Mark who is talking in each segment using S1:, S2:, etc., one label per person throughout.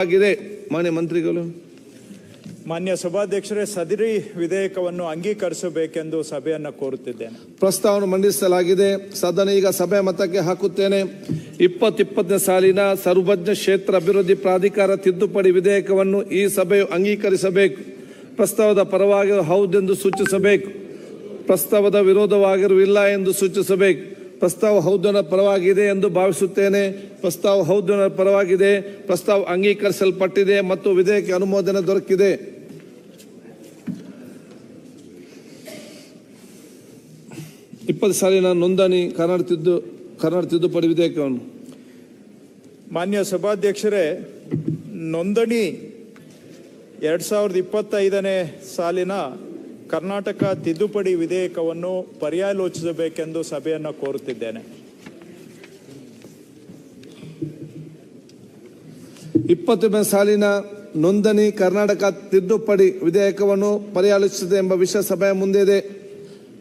S1: ಆಗಿದೆ. ಮಾನ್ಯ ಮಂತ್ರಿಗಳು.
S2: ಮಾನ್ಯ ಸಭಾಧ್ಯಕ್ಷರೇ ಸದರಿ ವಿಧೇಯಕವನ್ನು ಅಂಗೀಕರಿಸಬೇಕೆಂದು ಸಭೆಯನ್ನು ಕೋರುತ್ತಿದ್ದೇನೆ.
S1: ಪ್ರಸ್ತಾವನೆ ಮಂಡಿಸಲಾಗಿದೆ. ಸದನ ಈಗ ಸಭೆ ಮತಕ್ಕೆ ಹಾಕುತ್ತೇನೆ. ಇಪ್ಪತ್ತಿಪ್ಪತ್ತನೇ ಸಾಲಿನ ಸರ್ವಜ್ಞ ಕ್ಷೇತ್ರ ಅಭಿವೃದ್ಧಿ ಪ್ರಾಧಿಕಾರ ತಿದ್ದುಪಡಿ ವಿಧೇಯಕವನ್ನು ಈ ಸಭೆಯು ಅಂಗೀಕರಿಸಬೇಕು. ಪ್ರಸ್ತಾವದ ಪರವಾಗಿ ಹೌದೆಂದು ಸೂಚಿಸಬೇಕು. ಪ್ರಸ್ತಾವದ ವಿರೋಧವಾಗಿರುವಿಲ್ಲ ಎಂದು ಸೂಚಿಸಬೇಕು. ಪ್ರಸ್ತಾವ ಹೌದನ ಪರವಾಗಿದೆ ಎಂದು ಭಾವಿಸುತ್ತೇನೆ. ಪ್ರಸ್ತಾವ ಹೌದನ ಪರವಾಗಿದೆ. ಪ್ರಸ್ತಾವ ಅಂಗೀಕರಿಸಲ್ಪಟ್ಟಿದೆ ಮತ್ತು ವಿಧೇಯಕ ಅನುಮೋದನೆ ದೊರಕಿದೆ. ಇಪ್ಪತ್ತು ಸಾಲಿನ ನೋಂದಣಿ ಕನ್ನಡ ತಿದ್ದು, ಕನ್ನಡ ತಿದ್ದುಪಡಿ ವಿಧೇಯಕವನ್ನು.
S2: ಮಾನ್ಯ ಸಭಾಧ್ಯಕ್ಷರೇ, ನೋಂದಣಿ ಎರಡು ಸಾವಿರದ ಇಪ್ಪತ್ತೈದನೇ ಸಾಲಿನ ಕರ್ನಾಟಕ ತಿದ್ದುಪಡಿ ವಿಧೇಯಕವನ್ನು ಪರ್ಯಾಲೋಚಿಸಬೇಕೆಂದು ಸಭೆಯನ್ನು ಕೋರುತ್ತಿದ್ದೇನೆ.
S1: ಇಪ್ಪತ್ತನೇ ಸಾಲಿನ ನೋಂದಣಿ ಕರ್ನಾಟಕ ತಿದ್ದುಪಡಿ ವಿಧೇಯಕವನ್ನು ಪರ್ಯಾಲೋಚಿಸಿದೆ ಎಂಬ ವಿಷಯ ಸಭೆಯ ಮುಂದೆ ಇದೆ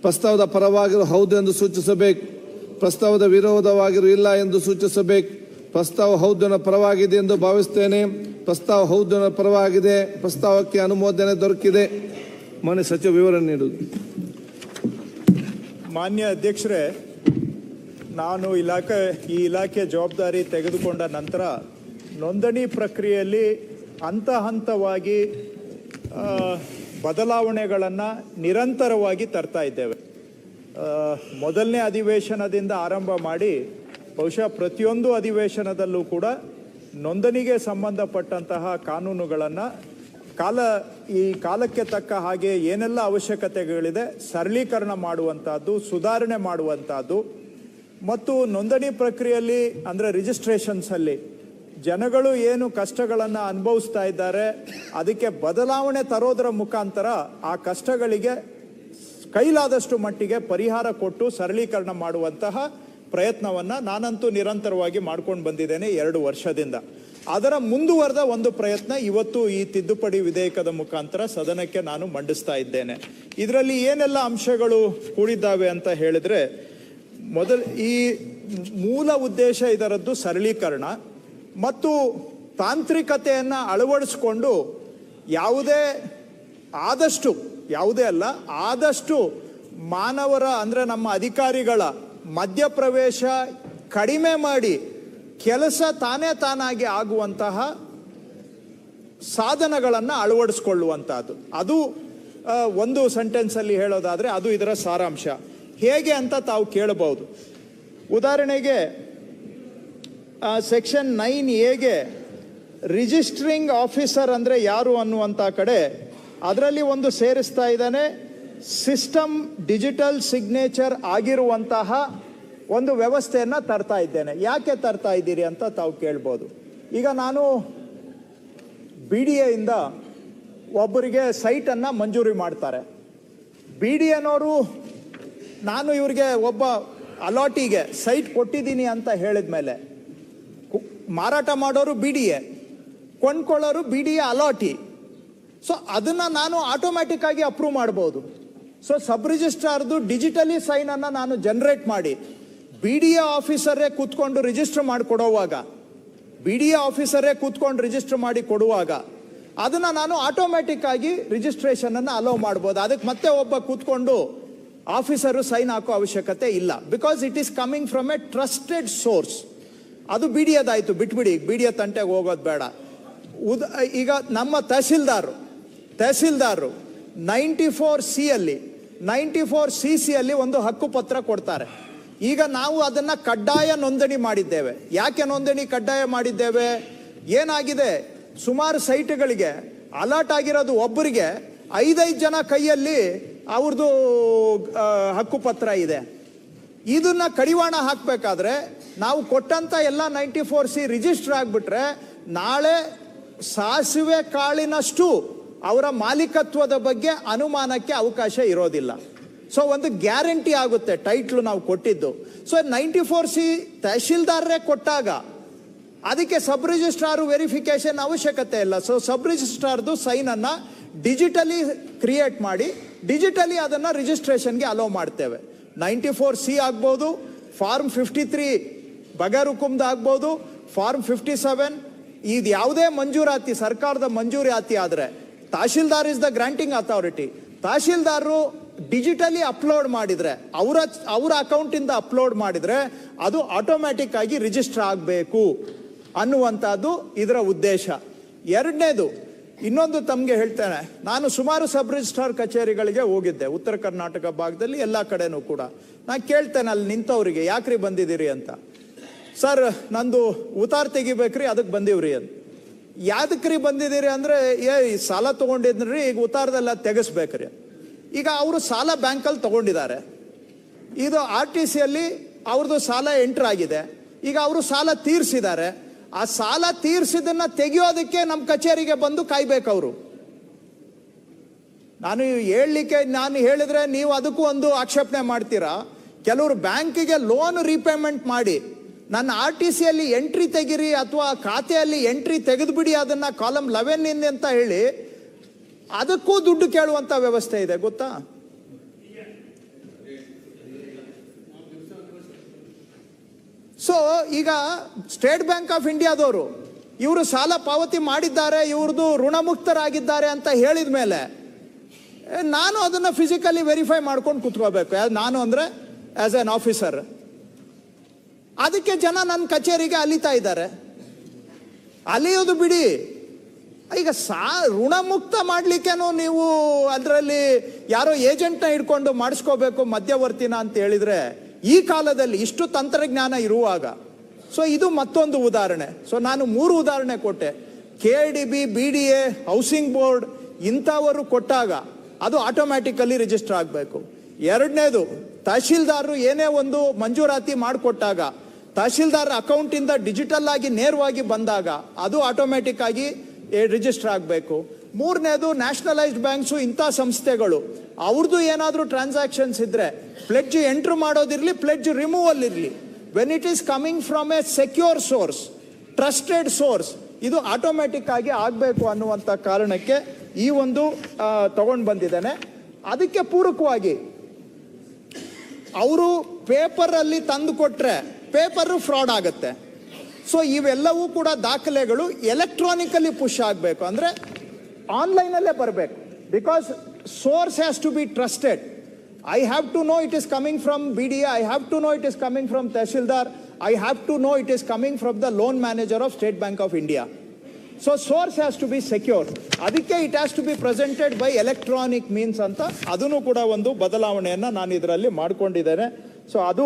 S1: ಪ್ರಸ್ತಾವದ ಪರವಾಗಿರು ಹೌದು ಎಂದು ಸೂಚಿಸಬೇಕು. ಪ್ರಸ್ತಾವದ ವಿರೋಧವಾಗಿರು ಇಲ್ಲ ಎಂದು ಸೂಚಿಸಬೇಕು. ಪ್ರಸ್ತಾವ ಹೌದನ ಪರವಾಗಿದೆ ಎಂದು ಭಾವಿಸುತ್ತೇನೆ. ಪ್ರಸ್ತಾವ ಹೌದನ ಪರವಾಗಿದೆ. ಪ್ರಸ್ತಾವಕ್ಕೆ ಅನುಮೋದನೆ ದೊರಕಿದೆ. ಮಾನ್ಯ ಸಚಿವ ವಿವರಣೆ ನೀಡುವುದು
S2: ಮಾನ್ಯ ಅಧ್ಯಕ್ಷರೇ, ನಾನು ಇಲಾಖೆ, ಈ ಇಲಾಖೆ ಜವಾಬ್ದಾರಿ ತೆಗೆದುಕೊಂಡ ನಂತರ ನೋಂದಣಿ ಪ್ರಕ್ರಿಯೆಯಲ್ಲಿ ಹಂತ ಹಂತವಾಗಿ ಬದಲಾವಣೆಗಳನ್ನು ನಿರಂತರವಾಗಿ ತರ್ತಾ ಇದ್ದೇವೆ. ಮೊದಲನೇ ಅಧಿವೇಶನದಿಂದ ಆರಂಭ ಮಾಡಿ, ಬಹುಶಃ ಪ್ರತಿಯೊಂದು ಅಧಿವೇಶನದಲ್ಲೂ ಕೂಡ ನೋಂದಣಿಗೆ ಸಂಬಂಧಪಟ್ಟಂತಹ ಕಾನೂನುಗಳನ್ನು ಕಾಲ, ಈ ಕಾಲಕ್ಕೆ ತಕ್ಕ ಹಾಗೆ ಏನೆಲ್ಲ ಅವಶ್ಯಕತೆಗಳಿದೆ, ಸರಳೀಕರಣ ಮಾಡುವಂಥದ್ದು ಸುಧಾರಣೆ ಮಾಡುವಂಥದ್ದು ಮತ್ತು ನೋಂದಣಿ ಪ್ರಕ್ರಿಯೆಯಲ್ಲಿ, ಅಂದರೆ ರಿಜಿಸ್ಟ್ರೇಷನ್ಸ್ ಅಲ್ಲಿ ಜನಗಳು ಏನು ಕಷ್ಟಗಳನ್ನು ಅನುಭವಿಸ್ತಾ ಇದ್ದಾರೆ, ಅದಕ್ಕೆ ಬದಲಾವಣೆ ತರೋದರ ಮುಖಾಂತರ ಆ ಕಷ್ಟಗಳಿಗೆ ಕೈಲಾದಷ್ಟು ಮಟ್ಟಿಗೆ ಪರಿಹಾರ ಕೊಟ್ಟು ಸರಳೀಕರಣ ಮಾಡುವಂತಹ ಪ್ರಯತ್ನವನ್ನ ನಾನಂತೂ ನಿರಂತರವಾಗಿ ಮಾಡ್ಕೊಂಡು ಬಂದಿದ್ದೇನೆ ಎರಡು ವರ್ಷದಿಂದ. ಅದರ ಮುಂದುವರೆದ ಒಂದು ಪ್ರಯತ್ನ ಇವತ್ತು ಈ ತಿದ್ದುಪಡಿ ವಿಧೇಯಕದ ಮುಖಾಂತರ ಸದನಕ್ಕೆ ನಾನು ಮಂಡಿಸ್ತಾ ಇದ್ದೇನೆ. ಇದರಲ್ಲಿ ಏನೆಲ್ಲ ಅಂಶಗಳು ಕೂಡಿದ್ದಾವೆ ಅಂತ ಹೇಳಿದ್ರೆ, ಮೊದಲ ಈ ಮೂಲ ಉದ್ದೇಶ ಇದರದ್ದು ಸರಳೀಕರಣ ಮತ್ತು ತಾಂತ್ರಿಕತೆಯನ್ನು ಅಳವಡಿಸಿಕೊಂಡು ಯಾವುದೇ ಆದಷ್ಟು, ಯಾವುದೇ ಅಲ್ಲ, ಆದಷ್ಟು ಮಾನವರ ಅಂದರೆ ನಮ್ಮ ಅಧಿಕಾರಿಗಳ ಮಧ್ಯಪ್ರವೇಶ ಕಡಿಮೆ ಮಾಡಿ ಕೆಲಸ ತಾನೇ ತಾನಾಗಿ ಆಗುವಂತಹ ಸಾಧನಗಳನ್ನು ಅಳವಡಿಸ್ಕೊಳ್ಳುವಂಥದ್ದು ಅದು ಒಂದು ಸೆಂಟೆನ್ಸಲ್ಲಿ ಹೇಳೋದಾದರೆ ಅದು ಇದರ ಸಾರಾಂಶ. ಹೇಗೆ ಅಂತ ತಾವು ಕೇಳಬಹುದು. ಉದಾಹರಣೆಗೆ ಸೆಕ್ಷನ್ ನೈನ್ ಎಗೆ ರಿಜಿಸ್ಟ್ರಿಂಗ್ ಆಫೀಸರ್ ಅಂದರೆ ಯಾರು ಅನ್ನುವಂಥ ಕಡೆ ಅದರಲ್ಲಿ ಒಂದು ಸೇರಿಸ್ತಾ ಇದ್ದಾನೆ, ಸಿಸ್ಟಮ್ ಡಿಜಿಟಲ್ ಸಿಗ್ನೇಚರ್ ಆಗಿರುವಂತಹ ಒಂದು ವ್ಯವಸ್ಥೆಯನ್ನು ತರ್ತಾ ಇದ್ದೇನೆ. ಯಾಕೆ ತರ್ತಾ ಇದ್ದೀರಿ ಅಂತ ತಾವು ಕೇಳ್ಬೋದು. ಈಗ ನಾನು ಬಿ ಡಿ ಎಯಿಂದ ಒಬ್ಬರಿಗೆ ಸೈಟನ್ನು ಮಂಜೂರಿ ಮಾಡ್ತಾರೆ. ಬಿ ಡಿ ಎನವರು ನಾನು ಇವರಿಗೆ ಒಬ್ಬ ಅಲಾಟಿಗೆ ಸೈಟ್ ಕೊಟ್ಟಿದ್ದೀನಿ ಅಂತ ಹೇಳಿದ ಮೇಲೆ ಮಾರಾಟ ಮಾಡೋರು ಬಿ ಡಿ ಎ, ಕೊಂಡ್ಕೊಳ್ಳೋರು ಬಿ ಡಿ ಎ ಅಲಾಟಿ. ಸೊ ಅದನ್ನು ನಾನು ಆಟೋಮ್ಯಾಟಿಕ್ ಆಗಿ ಅಪ್ರೂವ್ ಮಾಡ್ಬೋದು. ಸೊ ಸಬ್ ರಿಜಿಸ್ಟ್ರಾರ್ದು ಡಿಜಿಟಲಿ ಸೈನನ್ನು ನಾನು ಜನರೇಟ್ ಮಾಡಿ. ಬಿ ಡಿ ಎ ಆಫೀಸರೇ ಕೂತ್ಕೊಂಡು ರಿಜಿಸ್ಟರ್ ಮಾಡಿ ಕೊಡುವಾಗ ಬಿ ಡಿ ಎ ಆಫೀಸರೇ ಕೂತ್ಕೊಂಡು ರಿಜಿಸ್ಟರ್ ಮಾಡಿ ಕೊಡುವಾಗ, ಅದನ್ನ ನಾನು ಆಟೋಮ್ಯಾಟಿಕ್ ಆಗಿ ರಿಜಿಸ್ಟ್ರೇಷನ್ ಅನ್ನು ಅಲೋ ಮಾಡ್ಬೋದು. ಅದಕ್ಕೆ ಮತ್ತೆ ಒಬ್ಬ ಕೂತ್ಕೊಂಡು ಆಫೀಸರು ಸೈನ್ ಹಾಕೋ ಅವಶ್ಯಕತೆ ಇಲ್ಲ. Because it is coming from a trusted source ಅದು ಬಿ ಡಿ ಎದಾಯ್ತು ಬಿಟ್ಬಿಡಿ. ಬಿ ಡಿ ಎ ತಂಟೆಗೆ ಹೋಗೋದು ಬೇಡ. ಉದ, ಈಗ ನಮ್ಮ ತಹಸೀಲ್ದಾರ್ ತಹಸೀಲ್ದಾರರು ನೈಂಟಿ ಫೋರ್ ಸಿ ಅಲ್ಲಿ ನೈಂಟಿ ಫೋರ್ ಸಿ ಸಿ ಅಲ್ಲಿ ಒಂದು ಹಕ್ಕು ಪತ್ರ ಕೊಡ್ತಾರೆ. ಈಗ ನಾವು ಅದನ್ನ ಕಡ್ಡಾಯ ನೋಂದಣಿ ಮಾಡಿದ್ದೇವೆ. ಯಾಕೆ ನೋಂದಣಿ ಕಡ್ಡಾಯ ಮಾಡಿದ್ದೇವೆ? ಏನಾಗಿದೆ? ಸುಮಾರು ಸೈಟ್ಗಳಿಗೆ ಅಲರ್ಟ್ ಆಗಿರೋದು ಒಬ್ಬರಿಗೆ ಐದೈದು ಜನ ಕೈಯಲ್ಲಿ ಅವ್ರದ್ದು ಹಕ್ಕುಪತ್ರ ಇದೆ. ಇದನ್ನ ಕಡಿವಾಣ ಹಾಕಬೇಕಾದ್ರೆ ನಾವು ಕೊಟ್ಟಂತ ಎಲ್ಲ ನೈಂಟಿ ಫೋರ್ ಸಿ ರಿಜಿಸ್ಟರ್ ಆಗಿಬಿಟ್ರೆ ನಾಳೆ ಸಾಸಿವೆ ಕಾಳಿನಷ್ಟು ಅವರ ಮಾಲೀಕತ್ವದ ಬಗ್ಗೆ ಅನುಮಾನಕ್ಕೆ ಅವಕಾಶ ಇರೋದಿಲ್ಲ. ಸೊ ಒಂದು ಗ್ಯಾರಂಟಿ ಆಗುತ್ತೆ ಟೈಟ್ಲು ನಾವು ಕೊಟ್ಟಿದ್ದು. ಸೊ ನೈಂಟಿ ಫೋರ್ ಸಿ ತಹಶೀಲ್ದಾರರೇ ಕೊಟ್ಟಾಗ, ಅದಕ್ಕೆ ಸಬ್ ರಿಜಿಸ್ಟ್ರಾರು ವೆರಿಫಿಕೇಶನ್ ಅವಶ್ಯಕತೆ ಇಲ್ಲ. ಸೊ ಸಬ್ ರಿಜಿಸ್ಟ್ರಾರ್ದು ಸೈನನ್ನು ಡಿಜಿಟಲಿ ಕ್ರಿಯೇಟ್ ಮಾಡಿ ಡಿಜಿಟಲಿ ಅದನ್ನು ರಿಜಿಸ್ಟ್ರೇಷನ್ಗೆ ಅಲೋ ಮಾಡ್ತೇವೆ. ನೈಂಟಿ ಫೋರ್ ಸಿ ಆಗ್ಬೋದು ಫಾರ್ಮ್ ಫಿಫ್ಟಿ ತ್ರೀ ಬಗರುಕುಮ್ದು ಆಗ್ಬೋದು ಫಾರ್ಮ್ ಫಿಫ್ಟಿ ಸೆವೆನ್ ಇದು ಯಾವುದೇ ಮಂಜೂರಾತಿ, ಸರ್ಕಾರದ ಮಂಜೂರಾತಿ ಆದರೆ, tahsildar is the granting authority ತಹಶೀಲ್ದಾರರು digitally upload ಮಾಡಿದ್ರೆ, ಅವರ ಅವರ ಅಕೌಂಟಿಂದ ಅಪ್ಲೋಡ್ ಮಾಡಿದ್ರೆ ಅದು ಆಟೋಮ್ಯಾಟಿಕ್ ಆಗಿ ರಿಜಿಸ್ಟರ್ ಆಗಬೇಕು ಅನ್ನುವಂಥದ್ದು ಇದರ ಉದ್ದೇಶ. ಎರಡನೇದು, ಇನ್ನೊಂದು ತಮಗೆ ಹೇಳ್ತೇನೆ, ನಾನು ಸುಮಾರು ಸಬ್ ರಿಜಿಸ್ಟ್ರಾರ್ ಕಚೇರಿಗಳಿಗೆ ಹೋಗಿದ್ದೆ, ಉತ್ತರ ಕರ್ನಾಟಕ ಭಾಗದಲ್ಲಿ ಎಲ್ಲ ಕಡೆನೂ ಕೂಡ. ನಾನು ಕೇಳ್ತೇನೆ ಅಲ್ಲಿ ನಿಂತವರಿಗೆ, ಯಾಕ್ರಿ ಬಂದಿದ್ದೀರಿ ಅಂತ. ಸರ್, ನಂದು ಉತಾರ್ ತೆಗಿಬೇಕ್ರಿ ಅದಕ್ಕೆ ಬಂದೀವ್ರಿ ಅಂತ ಯಾದಕ್ರಿ ಬಂದಿದ್ದೀರಿ ಅಂದ್ರೆ ಏ ಸಾಲ ತಗೊಂಡಿದ್ರಿ ಈಗ ಉತ್ತಾರದೆಲ್ಲ ತೆಗೆಸ್ಬೇಕ್ರಿ ಈಗ ಅವರು ಸಾಲ ಬ್ಯಾಂಕಲ್ಲಿ ತಗೊಂಡಿದ್ದಾರೆ. ಇದು ಆರ್ ಟಿ ಸಿಯಲ್ಲಿ ಅವ್ರದ್ದು ಸಾಲ ಎಂಟ್ರ್ ಆಗಿದೆ. ಈಗ ಅವರು ಸಾಲ ತೀರಿಸಿದ್ದಾರೆ. ಆ ಸಾಲ ತೀರಿಸಿದನ್ನ ತೆಗೆಯೋದಕ್ಕೆ ನಮ್ಮ ಕಚೇರಿಗೆ ಬಂದು ಕಾಯ್ಬೇಕವರು ನಾನು ಹೇಳಲಿಕ್ಕೆ, ನಾನು ಹೇಳಿದ್ರೆ ನೀವು ಅದಕ್ಕೂ ಒಂದು ಆಕ್ಷೇಪಣೆ ಮಾಡ್ತೀರಾ? ಕೆಲವರು ಬ್ಯಾಂಕಿಗೆ ಲೋನ್ ರೀಪೇಮೆಂಟ್ ಮಾಡಿ, ನನ್ನ ಆರ್ ಟಿ ಸಿಯಲ್ಲಿ ಎಂಟ್ರಿ ತೆಗಿರಿ ಅಥವಾ ಖಾತೆಯಲ್ಲಿ ಎಂಟ್ರಿ ತೆಗೆದುಬಿಡಿ, ಅದನ್ನ ಕಾಲಮ್ ಲೆವೆನ್ ಇಂದ ಅಂತ ಹೇಳಿ ಅದಕ್ಕೂ ದುಡ್ಡು ಕೇಳುವಂತ ವ್ಯವಸ್ಥೆ ಇದೆ, ಗೊತ್ತಾ? ಸೊ ಈಗ ಸ್ಟೇಟ್ ಬ್ಯಾಂಕ್ ಆಫ್ ಇಂಡಿಯಾದವರು ಇವರು ಸಾಲ ಪಾವತಿ ಮಾಡಿದ್ದಾರೆ, ಇವ್ರದ್ದು ಋಣಮುಕ್ತರಾಗಿದ್ದಾರೆ ಅಂತ ಹೇಳಿದ ಮೇಲೆ, ನಾನು ಅದನ್ನ ಫಿಸಿಕಲಿ ವೆರಿಫೈ ಮಾಡ್ಕೊಂಡು ಕುತ್ಕೋಬೇಕು. ನಾನು ಅಂದ್ರೆ ಆಸ್ ಎನ್ ಆಫೀಸರ್ ಅದಕ್ಕೆ ಜನ ನನ್ನ ಕಚೇರಿಗೆ ಅಲಿತಾ ಇದ್ದಾರೆ. ಅಲಿಯೋದು ಬಿಡಿ. ಈಗ ಸಾ ಋಣಮುಕ್ತ ಮಾಡ್ಲಿಕ್ಕೇನು ನೀವು ಅದರಲ್ಲಿ ಯಾರೋ ಏಜೆಂಟ್ನ ಹಿಡ್ಕೊಂಡು ಮಾಡಿಸ್ಕೋಬೇಕು ಮಧ್ಯವರ್ತಿನ ಅಂತ ಹೇಳಿದ್ರೆ ಈ ಕಾಲದಲ್ಲಿ ಇಷ್ಟು ತಂತ್ರಜ್ಞಾನ ಇರುವಾಗ, ಸೊ ಇದು ಮತ್ತೊಂದು ಉದಾಹರಣೆ. ಸೊ ನಾನು ಮೂರು ಉದಾಹರಣೆ ಕೊಟ್ಟೆ. K D B B D A, housing board ಇಂಥವರು ಕೊಟ್ಟಾಗ ಅದು ಆಟೋಮ್ಯಾಟಿಕಲಿ ರಿಜಿಸ್ಟರ್ ಆಗಬೇಕು. ಎರಡನೇದು, ತಹಶೀಲ್ದಾರರು ಏನೇ ಒಂದು ಮಂಜೂರಾತಿ ಮಾಡಿಕೊಟ್ಟಾಗ, ತಹಶೀಲ್ದಾರ್ ಅಕೌಂಟಿಂದ ಡಿಜಿಟಲ್ ಆಗಿ ನೇರವಾಗಿ ಬಂದಾಗ ಅದು ಆಟೋಮ್ಯಾಟಿಕ್ ಆಗಿ ರಿಜಿಸ್ಟರ್ ಆಗಬೇಕು. ಮೂರನೇದು ನ್ಯಾಷನಲೈಸ್ಡ್ ಬ್ಯಾಂಕ್ಸು ಇಂಥ ಸಂಸ್ಥೆಗಳು. ಅವ್ರದ್ದು ಏನಾದರೂ ಟ್ರಾನ್ಸಾಕ್ಷನ್ಸ್ ಇದ್ರೆ ಪ್ಲೆಡ್ಜ್ ಎಂಟ್ರ್ ಮಾಡೋದಿರಲಿ ಪ್ಲೆಡ್ಜ್ ರಿಮೂವಲ್ ಇರಲಿ. When it is coming from a secure source trusted source ಇದು ಆಟೋಮ್ಯಾಟಿಕ್ ಆಗಿ ಆಗಬೇಕು ಅನ್ನುವಂಥ ಕಾರಣಕ್ಕೆ ಈ ಒಂದು ತಗೊಂಡು ಬಂದಿದ್ದೇನೆ. ಅದಕ್ಕೆ ಪೂರಕವಾಗಿ, ಅವರು ಪೇಪರಲ್ಲಿ ತಂದು ಕೊಟ್ಟರೆ ಪೇಪರ್ ಫ್ರಾಡ್ ಆಗುತ್ತೆ. ಸೊ ಇವೆಲ್ಲವೂ ಕೂಡ ದಾಖಲೆಗಳು ಎಲೆಕ್ಟ್ರಾನಿಕಲಿ ಪುಷ್ ಆಗಬೇಕು. ಅಂದರೆ ಆನ್ಲೈನಲ್ಲೇ ಬರಬೇಕು. Because source has to be trusted I have to know it is coming from B D I have to know it is coming from tahsildar I have to know it is coming from the loan manager of State Bank of India so source has to be secure ಅದಕ್ಕೆ it has to be presented by electronic means ಅಂತ ಅದನ್ನು ಕೂಡ ಒಂದು ಬದಲಾವಣೆಯನ್ನು ನಾನು ಇದರಲ್ಲಿ ಮಾಡಿಕೊಂಡಿದ್ದೇನೆ. So ಅದು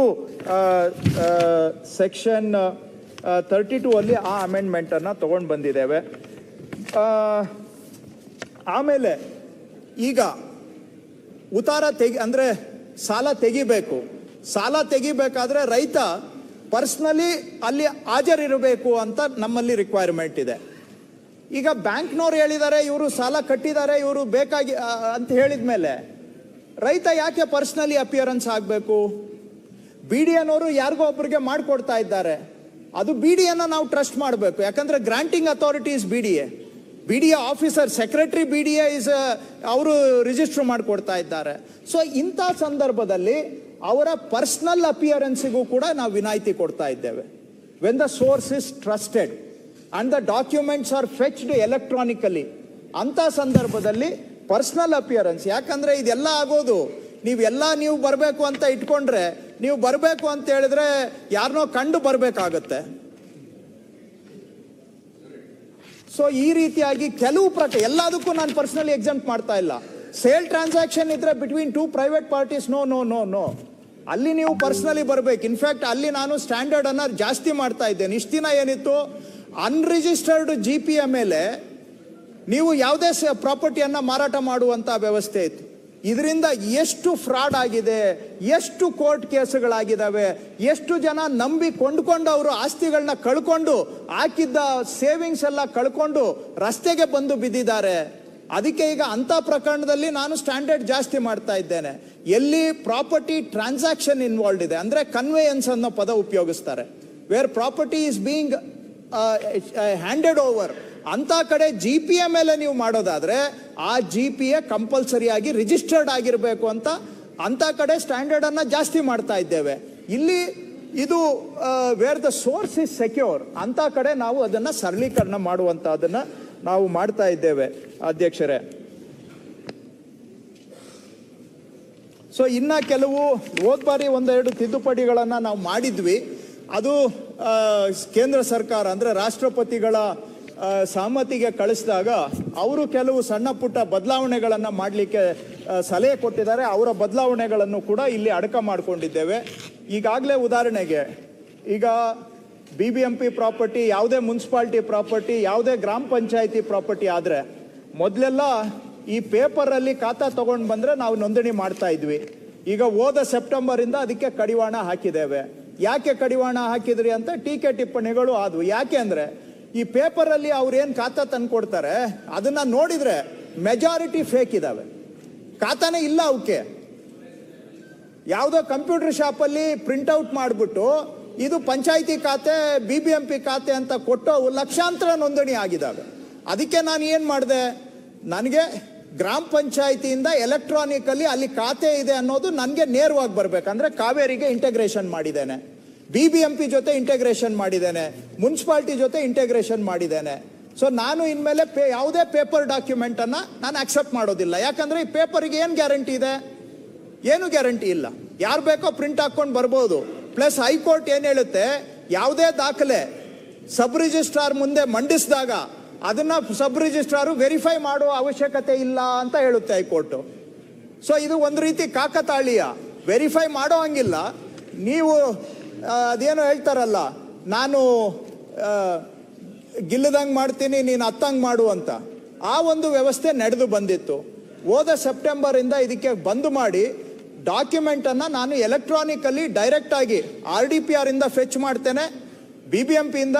S2: ಸೆಕ್ಷನ್ ತರ್ಟಿ ಟೂ ಅಲ್ಲಿ ಆ ಅಮೆಂಡ್ಮೆಂಟನ್ನು ತಗೊಂಡು ಬಂದಿದ್ದೇವೆ. ಆಮೇಲೆ ಈಗ ಉತಾರ ತೆಗಿ, ಅಂದರೆ ಸಾಲ ತೆಗಿಬೇಕು. ಸಾಲ ತೆಗಿಬೇಕಾದ್ರೆ ರೈತ ಪರ್ಸ್ನಲಿ ಅಲ್ಲಿ ಹಾಜರಿರಬೇಕು ಅಂತ ನಮ್ಮಲ್ಲಿ ರಿಕ್ವೈರ್ಮೆಂಟ್ ಇದೆ. ಈಗ ಬ್ಯಾಂಕ್ನವ್ರು ಹೇಳಿದ್ದಾರೆ, ಇವರು ಸಾಲ ಕಟ್ಟಿದ್ದಾರೆ, ಇವರು ಬೇಕಾಗಿ ಅಂತ ಹೇಳಿದ ಮೇಲೆ ರೈತ ಯಾಕೆ ಪರ್ಸ್ನಲಿ ಅಪಿಯರೆನ್ಸ್ ಆಗಬೇಕು? ಬಿ ಡಿ ಎನವರು ಯಾರಿಗೋ ಒಬ್ಬರಿಗೆ ಮಾಡಿಕೊಡ್ತಾ ಇದ್ದಾರೆ. ಅದು ಬಿ ಡಿ ಎನ್ನ ನಾವು ಟ್ರಸ್ಟ್ ಮಾಡಬೇಕು. ಯಾಕಂದ್ರೆ granting authority is B D A. B D A officer, secretary B D A is ಅವರು ರಿಜಿಸ್ಟರ್ ಮಾಡಿಕೊಡ್ತಾ ಇದ್ದಾರೆ. ಸೊ ಇಂಥ ಸಂದರ್ಭದಲ್ಲಿ ಅವರ ಪರ್ಸನಲ್ ಅಪಿಯರೆನ್ಸಿಗೂ ಕೂಡ ನಾವು ವಿನಾಯಿತಿ ಕೊಡ್ತಾ ಇದ್ದೇವೆ. When the source is trusted and the documents are fetched electronically ಅಂಥ ಸಂದರ್ಭದಲ್ಲಿ ಪರ್ಸನಲ್ ಅಪಿಯರೆನ್ಸ್, ಯಾಕಂದ್ರೆ ಇದೆಲ್ಲ ಆಗೋದು. ನೀವೆಲ್ಲ ನೀವು ಬರಬೇಕು ಅಂತ ಇಟ್ಕೊಂಡ್ರೆ ನೀವು ಬರಬೇಕು ಅಂತ ಹೇಳಿದ್ರೆ ಯಾರನ್ನೋ ಕಂಡು ಬರಬೇಕಾಗತ್ತೆ. ಸೊ ಈ ರೀತಿಯಾಗಿ ಕೆಲವು ಪ್ರಕ, ಎಲ್ಲದಕ್ಕೂ ನಾನು ಪರ್ಸನಲಿ ಎಕ್ಸಾಮ್ಟ್ ಮಾಡ್ತಾ ಇಲ್ಲ. ಸೇಲ್ ಟ್ರಾನ್ಸಾಕ್ಷನ್ ಇದ್ರೆ between two private parties no no no no ಅಲ್ಲಿ ನೀವು ಪರ್ಸನಲಿ ಬರಬೇಕು. ಇನ್ಫ್ಯಾಕ್ಟ್ ಅಲ್ಲಿ ನಾನು ಸ್ಟ್ಯಾಂಡರ್ಡ್ ಅನ್ನ ಜಾಸ್ತಿ ಮಾಡ್ತಾ ಇದ್ದೇನೆ. ಇಷ್ಟು ದಿನ ಏನಿತ್ತು? ಅನ್ರಿಜಿಸ್ಟರ್ಡ್ ಜಿ ಪಿ ಮೇಲೆ ನೀವು ಯಾವುದೇ ಪ್ರಾಪರ್ಟಿಯನ್ನು ಮಾರಾಟ ಮಾಡುವಂತ ವ್ಯವಸ್ಥೆ ಇತ್ತು. ಇದರಿಂದ ಎಷ್ಟು ಫ್ರಾಡ್ ಆಗಿದೆ, ಎಷ್ಟು ಕೋರ್ಟ್ ಕೇಸುಗಳಾಗಿದ್ದಾವೆ, ಎಷ್ಟು ಜನ ನಂಬಿ ಕೊಂಡ್ಕೊಂಡು ಅವರು ಆಸ್ತಿಗಳನ್ನ ಕಳ್ಕೊಂಡು, ಹಾಕಿದ್ದ ಸೇವಿಂಗ್ಸ್ ಎಲ್ಲ ಕಳ್ಕೊಂಡು ರಸ್ತೆಗೆ ಬಂದು ಬಿದ್ದಿದ್ದಾರೆ. ಅದಕ್ಕೆ ಈಗ ಅಂತ ಪ್ರಕರಣದಲ್ಲಿ ನಾನು ಸ್ಟ್ಯಾಂಡರ್ಡ್ ಜಾಸ್ತಿ ಮಾಡ್ತಾ ಇದ್ದೇನೆ. ಎಲ್ಲಿ ಪ್ರಾಪರ್ಟಿ ಟ್ರಾನ್ಸಾಕ್ಷನ್ ಇನ್ವಾಲ್ವ್ ಇದೆ, ಅಂದ್ರೆ ಕನ್ವೇಯನ್ಸ್ ಅನ್ನೋ ಪದ ಉಪಯೋಗಿಸ್ತಾರೆ. Where property is being handed over ಅಂತ ಕಡೆ ಜಿ ಪಿ ಎ ಮೇಲೆ ನೀವು ಮಾಡೋದಾದ್ರೆ ಆ ಜಿ ಪಿ ಎ ಕಂಪಲ್ಸರಿಯಾಗಿ ರಿಜಿಸ್ಟರ್ಡ್ ಆಗಿರಬೇಕು ಅಂತ ಅಂತ ಕಡೆ ಸ್ಟ್ಯಾಂಡರ್ಡ್ ಅನ್ನ ಜಾಸ್ತಿ ಮಾಡ್ತಾ ಇದ್ದೇವೆ. ಇಲ್ಲಿ ಇದು where the source is secure ಅಂತ ಕಡೆ ನಾವು ಅದನ್ನ ಸರಳೀಕರಣ ಮಾಡುವಂತಹದನ್ನ ನಾವು ಮಾಡ್ತಾ ಇದ್ದೇವೆ, ಅಧ್ಯಕ್ಷರೇ. ಸೊ ಇನ್ನ ಕೆಲವು ಹೋದ್ ಬಾರಿ ಒಂದೆರಡು ತಿದ್ದುಪಡಿಗಳನ್ನು ನಾವು ಮಾಡಿದ್ವಿ. ಅದು ಕೇಂದ್ರ ಸರ್ಕಾರ ಅಂದ್ರೆ ರಾಷ್ಟ್ರಪತಿಗಳ ಸಹಮತಿಗೆ ಕಳಿಸಿದಾಗ ಅವರು ಕೆಲವು ಸಣ್ಣ ಪುಟ್ಟ ಬದಲಾವಣೆಗಳನ್ನು ಮಾಡಲಿಕ್ಕೆ ಸಲಹೆ ಕೊಟ್ಟಿದ್ದಾರೆ. ಅವರ ಬದಲಾವಣೆಗಳನ್ನು ಕೂಡ ಇಲ್ಲಿ ಅಡಕ ಮಾಡಿಕೊಂಡಿದ್ದೇವೆ. ಈಗಾಗಲೇ ಉದಾಹರಣೆಗೆ, ಈಗ B B M P property, ಯಾವುದೇ ಮುನ್ಸಿಪಾಲ್ಟಿ ಪ್ರಾಪರ್ಟಿ, ಯಾವುದೇ ಗ್ರಾಮ ಪಂಚಾಯಿತಿ ಪ್ರಾಪರ್ಟಿ ಆದರೆ ಮೊದಲೆಲ್ಲ ಈ ಪೇಪರಲ್ಲಿ ಖಾತಾ ತೊಗೊಂಡು ಬಂದರೆ ನಾವು ನೋಂದಣಿ ಮಾಡ್ತಾ ಇದ್ವಿ. ಈಗ ಹೋದ ಸೆಪ್ಟೆಂಬರಿಂದ ಅದಕ್ಕೆ ಕಡಿವಾಣ ಹಾಕಿದ್ದೇವೆ. ಯಾಕೆ ಕಡಿವಾಣ ಹಾಕಿದ್ರಿ ಅಂತ ಟೀಕೆ ಟಿಪ್ಪಣಿಗಳು ಆದ್ವು. ಯಾಕೆ ಅಂದ್ರೆ ಈ ಪೇಪರಲ್ಲಿ ಅವ್ರೇನು ಖಾತಾ ತಂದು ಕೊಡ್ತಾರೆ ಅದನ್ನ ನೋಡಿದ್ರೆ ಮೆಜಾರಿಟಿ ಫೇಕ್ ಇದಾವೆ. ಖಾತಾನೇ ಇಲ್ಲ ಅವಕ್ಕೆ ಯಾವುದೋ ಕಂಪ್ಯೂಟರ್ ಶಾಪಲ್ಲಿ ಪ್ರಿಂಟ್ಔಟ್ ಮಾಡಿಬಿಟ್ಟು, ಇದು ಪಂಚಾಯಿತಿ ಖಾತೆ ಬಿ ಬಿ ಎಂ ಪಿ ಖಾತೆ ಅಂತ ಕೊಟ್ಟು ಲಕ್ಷಾಂತರ ನೋಂದಣಿ ಆಗಿದ್ದಾವೆ ಅದಕ್ಕೆ ನಾನು ಏನು ಮಾಡಿದೆ? ನನಗೆ ಗ್ರಾಮ ಪಂಚಾಯಿತಿಯಿಂದ ಎಲೆಕ್ಟ್ರಾನಿಕಲ್ಲಿ ಅಲ್ಲಿ ಖಾತೆ ಇದೆ ಅನ್ನೋದು ನನಗೆ ನೇರವಾಗಿ ಬರಬೇಕಂದ್ರೆ ಕಾವೇರಿಗೆ ಇಂಟಗ್ರೇಷನ್ ಮಾಡಿದ್ದೇನೆ. ಬಿ ಬಿ ಎಂ ಜೊತೆ ಇಂಟಗ್ರೇಷನ್ ಮಾಡಿದ್ದೇನೆ. ಮುನ್ಸಿಪಾಲ್ಟಿ ಜೊತೆ ಇಂಟಗ್ರೇಷನ್ ಮಾಡಿದ್ದೇನೆ. ಸೊ ನಾನು ಇನ್ಮೇಲೆ ಪೇ ಯಾವುದೇ ಪೇಪರ್ ಡಾಕ್ಯುಮೆಂಟ್ ಅನ್ನ ನಾನು ಅಕ್ಸೆಪ್ಟ್ ಮಾಡೋದಿಲ್ಲ. ಯಾಕಂದ್ರೆ ಈ ಪೇಪರ್ಗೆ ಏನು ಗ್ಯಾರಂಟಿ ಇದೆ? ಏನು ಗ್ಯಾರಂಟಿ ಇಲ್ಲ. ಯಾರು ಬೇಕೋ ಪ್ರಿಂಟ್ ಹಾಕೊಂಡು ಬರ್ಬೋದು. ಪ್ಲಸ್ ಹೈಕೋರ್ಟ್ ಏನು ಹೇಳುತ್ತೆ? ಯಾವುದೇ ದಾಖಲೆ ಸಬ್ ರಿಜಿಸ್ಟ್ರಾರ್ ಮುಂದೆ ಮಂಡಿಸಿದಾಗ ಅದನ್ನ ಸಬ್ ರಿಜಿಸ್ಟ್ರಾರು ವೆರಿಫೈ ಮಾಡುವ ಅವಶ್ಯಕತೆ ಇಲ್ಲ ಅಂತ ಹೇಳುತ್ತೆ ಹೈಕೋರ್ಟ್ ಸೊ ಇದು ಒಂದು ರೀತಿ ಕಾಕತಾಳೀಯ. ವೆರಿಫೈ ಮಾಡೋ ಹಂಗಿಲ್ಲ. ನೀವು ಅದೇನೋ ಹೇಳ್ತಾರಲ್ಲ, ನಾನು ಗಿಲ್ಲದಂಗೆ ಮಾಡ್ತೀನಿ, ನೀನು ಹತ್ತಂಗೆ ಮಾಡು ಅಂತ. ಆ ಒಂದು ವ್ಯವಸ್ಥೆ ನಡೆದು ಬಂದಿತ್ತು. ಹೋದ ಸೆಪ್ಟೆಂಬರ್ ಇಂದ ಇದಕ್ಕೆ ಬಂದ್ ಮಾಡಿ ಡಾಕ್ಯುಮೆಂಟ್ ಅನ್ನ ನಾನು ಎಲೆಕ್ಟ್ರಾನಿಕಲ್ಲಿ ಡೈರೆಕ್ಟ್ ಆಗಿ ಆರ್ ಡಿ ಪಿ ಆರ್ ಇಂದ ಫೆಚ್ ಮಾಡ್ತೇನೆ, ಬಿ ಬಿ ಎಂ ಪಿಯಿಂದ,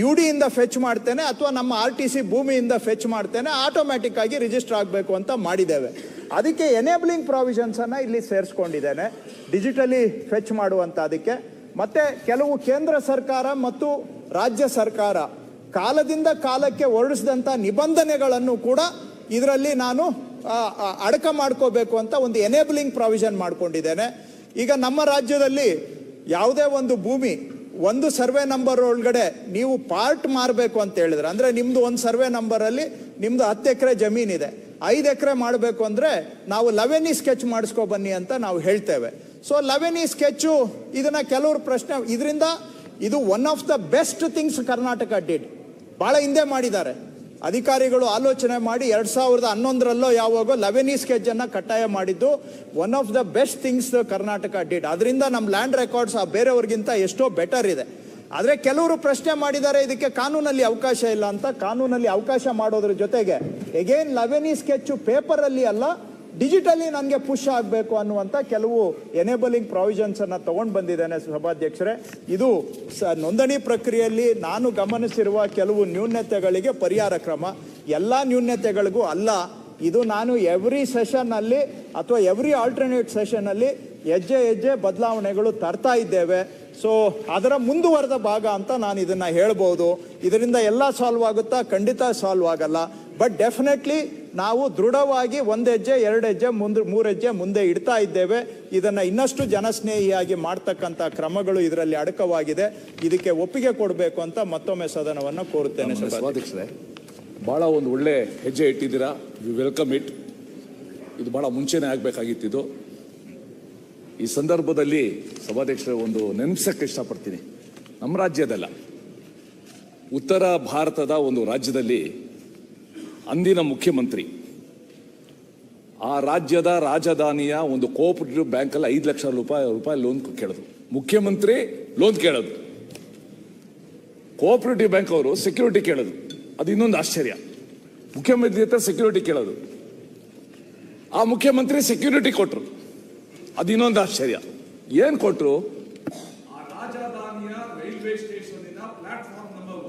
S2: ಯು ಡಿ ಇಂದ ಫೆಚ್ ಮಾಡ್ತೇನೆ, ಅಥವಾ ನಮ್ಮ ಆರ್ ಟಿ ಸಿ ಭೂಮಿಯಿಂದ ಫೆಚ್ ಮಾಡ್ತೇನೆ, ಆಟೋಮ್ಯಾಟಿಕ್ ಆಗಿ ರಿಜಿಸ್ಟರ್ ಆಗಬೇಕು ಅಂತ ಮಾಡಿದ್ದೇವೆ. ಅದಕ್ಕೆ ಎನೇಬ್ಲಿಂಗ್ ಪ್ರಾವಿಷನ್ಸ್ ಅನ್ನ ಇಲ್ಲಿ ಸೇರಿಸ್ಕೊಂಡಿದ್ದೇನೆ. ಡಿಜಿಟಲಿ ಫೆಚ್ ಮಾಡುವಂತ ಅದಕ್ಕೆ. ಮತ್ತೆ ಕೆಲವು ಕೇಂದ್ರ ಸರ್ಕಾರ ಮತ್ತು ರಾಜ್ಯ ಸರ್ಕಾರ ಕಾಲದಿಂದ ಕಾಲಕ್ಕೆ ಹೊರಡಿಸಿದಂತ ನಿಬಂಧನೆಗಳನ್ನು ಕೂಡ ಇದರಲ್ಲಿ ನಾನು ಅಡಕ ಮಾಡ್ಕೋಬೇಕು ಅಂತ ಒಂದು ಎನೇಬಲಿಂಗ್ ಪ್ರಾವಿಷನ್ ಮಾಡ್ಕೊಂಡಿದ್ದೇನೆ. ಈಗ ನಮ್ಮ ರಾಜ್ಯದಲ್ಲಿ ಯಾವುದೇ ಒಂದು ಭೂಮಿ, ಒಂದು ಸರ್ವೆ ನಂಬರ್ ಒಳಗಡೆ ನೀವು ಪಾರ್ಟ್ ಮಾರಬೇಕು ಅಂತ ಹೇಳಿದ್ರೆ, ಅಂದ್ರೆ ನಿಮ್ಮದು ಒಂದು ಸರ್ವೆ ನಂಬರ್ ಅಲ್ಲಿ ನಿಮ್ದು ಹತ್ತು ಎಕರೆ ಜಮೀನಿದೆ. ಐದು ಎಕರೆ ಮಾಡಬೇಕು ಅಂದ್ರೆ ನಾವು ಲವೆನಿ ಸ್ಕೆಚ್ ಮಾಡಿಸ್ಕೊ ಬನ್ನಿ ಅಂತ ನಾವು ಹೇಳ್ತೇವೆ. ಸೊ ಲವೆನಿ ಸ್ಕೆಚ್ಚು ಇದನ್ನ ಕೆಲವರು ಪ್ರಶ್ನೆ, ಇದರಿಂದ ಇದು one of the best things Karnataka did ಬಹಳ ಹಿಂದೆ ಮಾಡಿದ್ದಾರೆ. ಅಧಿಕಾರಿಗಳು ಆಲೋಚನೆ ಮಾಡಿ ಎರಡ್ ಸಾವಿರದ ಹನ್ನೊಂದರಲ್ಲೋ ಯಾವಾಗೋ ಲೆವೆನಿ ಸ್ಕೆಚ್ ಅನ್ನ ಕಡ್ಡಾಯ ಮಾಡಿದ್ದು one of the best things Karnataka did ಅದರಿಂದ ನಮ್ಮ ಲ್ಯಾಂಡ್ ರೆಕಾರ್ಡ್ಸ್ ಆ ಬೇರೆಯವ್ರಿಗಿಂತ ಎಷ್ಟೋ ಬೆಟರ್ ಇದೆ. ಆದರೆ ಕೆಲವರು ಪ್ರಶ್ನೆ ಮಾಡಿದ್ದಾರೆ, ಇದಕ್ಕೆ ಕಾನೂನಲ್ಲಿ ಅವಕಾಶ ಇಲ್ಲ ಅಂತ. ಕಾನೂನಲ್ಲಿ ಅವಕಾಶ ಮಾಡೋದ್ರ ಜೊತೆಗೆ ಎಗೇನ್ ಲೆವೆನಿ ಸ್ಕೆಚ್ಚು ಪೇಪರ್ ಅಲ್ಲಿ ಅಲ್ಲ ಡಿಜಿಟಲಿ ನನಗೆ ಪುಷ್ ಆಗಬೇಕು ಅನ್ನುವಂಥ ಕೆಲವು ಎನೇಬಲಿಂಗ್ ಪ್ರಾವಿಷನ್ಸನ್ನು ತೊಗೊಂಡು ಬಂದಿದ್ದೇನೆ ಸಭಾಧ್ಯಕ್ಷರೇ. ಇದು ಸ ನೋಂದಣಿ ಪ್ರಕ್ರಿಯೆಯಲ್ಲಿ ನಾನು ಗಮನಿಸಿರುವ ಕೆಲವು ನ್ಯೂನ್ಯತೆಗಳಿಗೆ ಪರಿಹಾರ ಕ್ರಮ. ಎಲ್ಲ ನ್ಯೂನ್ಯತೆಗಳಿಗೂ ಅಲ್ಲ, ಇದು ನಾನು ಎವ್ರಿ ಸೆಷನ್ನಲ್ಲಿ ಅಥವಾ ಎವ್ರಿ ಆಲ್ಟರ್ನೇಟ್ ಸೆಷನ್ನಲ್ಲಿ ಹೆಜ್ಜೆ ಹೆಜ್ಜೆ ಬದಲಾವಣೆಗಳು ತರ್ತಾ ಇದ್ದೇವೆ. ಸೊ ಅದರ ಮುಂದುವರೆದ ಭಾಗ ಅಂತ ನಾನು ಇದನ್ನು ಹೇಳ್ಬೋದು. ಇದರಿಂದ ಎಲ್ಲ ಸಾಲ್ವ್ ಆಗುತ್ತಾ? ಖಂಡಿತ ಸಾಲ್ವ್ ಆಗಲ್ಲ. ಬಟ್ ಡೆಫಿನೆಟ್ಲಿ ನಾವು ದೃಢವಾಗಿ ಒಂದು ಹೆಜ್ಜೆ ಎರಡು ಹೆಜ್ಜೆ ಮುಂದೆ ಮೂರು ಹೆಜ್ಜೆ ಮುಂದೆ ಇಡ್ತಾ ಇದ್ದೇವೆ. ಇದನ್ನ ಇನ್ನಷ್ಟು ಜನಸ್ನೇಹಿಯಾಗಿ ಮಾಡ್ತಕ್ಕಂಥ ಕ್ರಮಗಳು ಇದರಲ್ಲಿ ಅಡಕವಾಗಿದೆ. ಇದಕ್ಕೆ ಒಪ್ಪಿಗೆ ಕೊಡಬೇಕು ಅಂತ ಮತ್ತೊಮ್ಮೆ ಸದನವನ್ನು ಕೋರುತ್ತೇನೆ
S3: ಸಭಾಧ್ಯಕ್ಷರೇ. ಭಾಳ ಒಂದು ಒಳ್ಳೆ ಹೆಜ್ಜೆ ಇಟ್ಟಿದ್ದೀರಾ? ಯು ವೆಲ್ಕಮ್ ಇಟ್ ಇದು ಭಾಳ ಮುಂಚೆನೇ ಆಗಬೇಕಾಗಿತ್ತಿದ್ದು. ಈ ಸಂದರ್ಭದಲ್ಲಿ ಸಭಾಧ್ಯಕ್ಷರ ಒಂದು ನೆನಪಿಸಕ್ಕೆ ಇಷ್ಟಪಡ್ತೀನಿ. ನಮ್ಮ ರಾಜ್ಯದಲ್ಲ ಉತ್ತರ ಭಾರತದ ಒಂದು ರಾಜ್ಯದಲ್ಲಿ ಅಂದಿನ ಮುಖ್ಯಮಂತ್ರಿ. ಆ ರಾಜ್ಯದ ರಾಜಧಾನಿಯ ಒಂದು ಕೋಆಪರೇಟಿವ್ ಬ್ಯಾಂಕಲ್ಲಿ ಐದು ಲಕ್ಷ ರೂಪಾಯಿ ರೂಪಾಯಿ ಲೋನ್ ಕೇಳೋದು ಮುಖ್ಯಮಂತ್ರಿ ಲೋನ್ ಕೇಳೋದು ಕೋಆಪರೇಟಿವ್ ಬ್ಯಾಂಕ್ ಅವರು ಸೆಕ್ಯೂರಿಟಿ ಕೇಳೋದು ಅದು ಇನ್ನೊಂದು ಆಶ್ಚರ್ಯ. ಮುಖ್ಯಮಂತ್ರಿ ಹತ್ರ ಸೆಕ್ಯೂರಿಟಿ ಕೇಳೋದು ಆ ಮುಖ್ಯಮಂತ್ರಿ ಸೆಕ್ಯೂರಿಟಿ ಕೊಟ್ಟರು ಅದು ಇನ್ನೊಂದು ಆಶ್ಚರ್ಯ. ಏನ್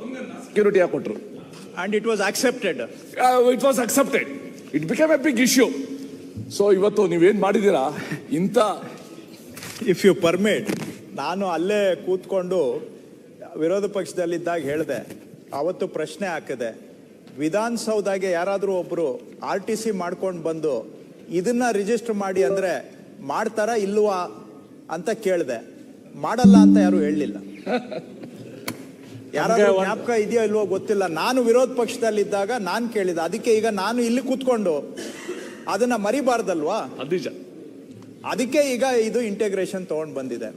S3: ಒಂದನ್ನ ಸೆಕ್ಯೂರಿಟಿ ಕೊಟ್ರು.
S2: And it was accepted
S3: it was accepted it become a big issue so ಇವತ್ತು ನೀವೇನು ಮಾಡಿದ್ದೀರಾ? ಇಂಥ
S2: ಇಫ್ ಯು ಪರ್ಮಿಟ್ ನಾನು ಅಲ್ಲೇ ಕೂತ್ಕೊಂಡು ವಿರೋಧ ಪಕ್ಷದಲ್ಲಿದ್ದಾಗ ಹೇಳಿದೆ. ಅವತ್ತು ಪ್ರಶ್ನೆ ಹಾಕಿದೆ. ವಿಧಾನಸೌಧಾಗೆ ಯಾರಾದರೂ ಒಬ್ಬರು ಆರ್ ಟಿ ಸಿ ಮಾಡ್ಕೊಂಡು ಬಂದು ಇದನ್ನ ರಿಜಿಸ್ಟರ್ ಮಾಡಿ ಅಂದರೆ ಮಾಡ್ತಾರಾ ಇಲ್ವಾ ಅಂತ ಕೇಳಿದೆ. ಮಾಡಲ್ಲ ಅಂತ ಯಾರು ಹೇಳಲಿಲ್ಲ. ಯಾರಾದ್ರೂ ಜ್ಞಾಪಕ ಇದೆಯೋ ಇಲ್ವೋ ಗೊತ್ತಿಲ್ಲ. ನಾನು ವಿರೋಧ ಪಕ್ಷದಲ್ಲಿದ್ದಾಗ ನಾನು ಕೇಳಿದ ಅದಕ್ಕೆ ಈಗ ನಾನು ಇಲ್ಲಿ ಕೂತ್ಕೊಂಡು ಅದನ್ನ ಮರಿಬಾರ್ದಲ್ವಾ?
S3: ಅದು ನಿಜ.
S2: ಅದಕ್ಕೆ ಈಗ ಇದು ಇಂಟಿಗ್ರೇಷನ್ ತಗೊಂಡ್ ಬಂದಿದೆ.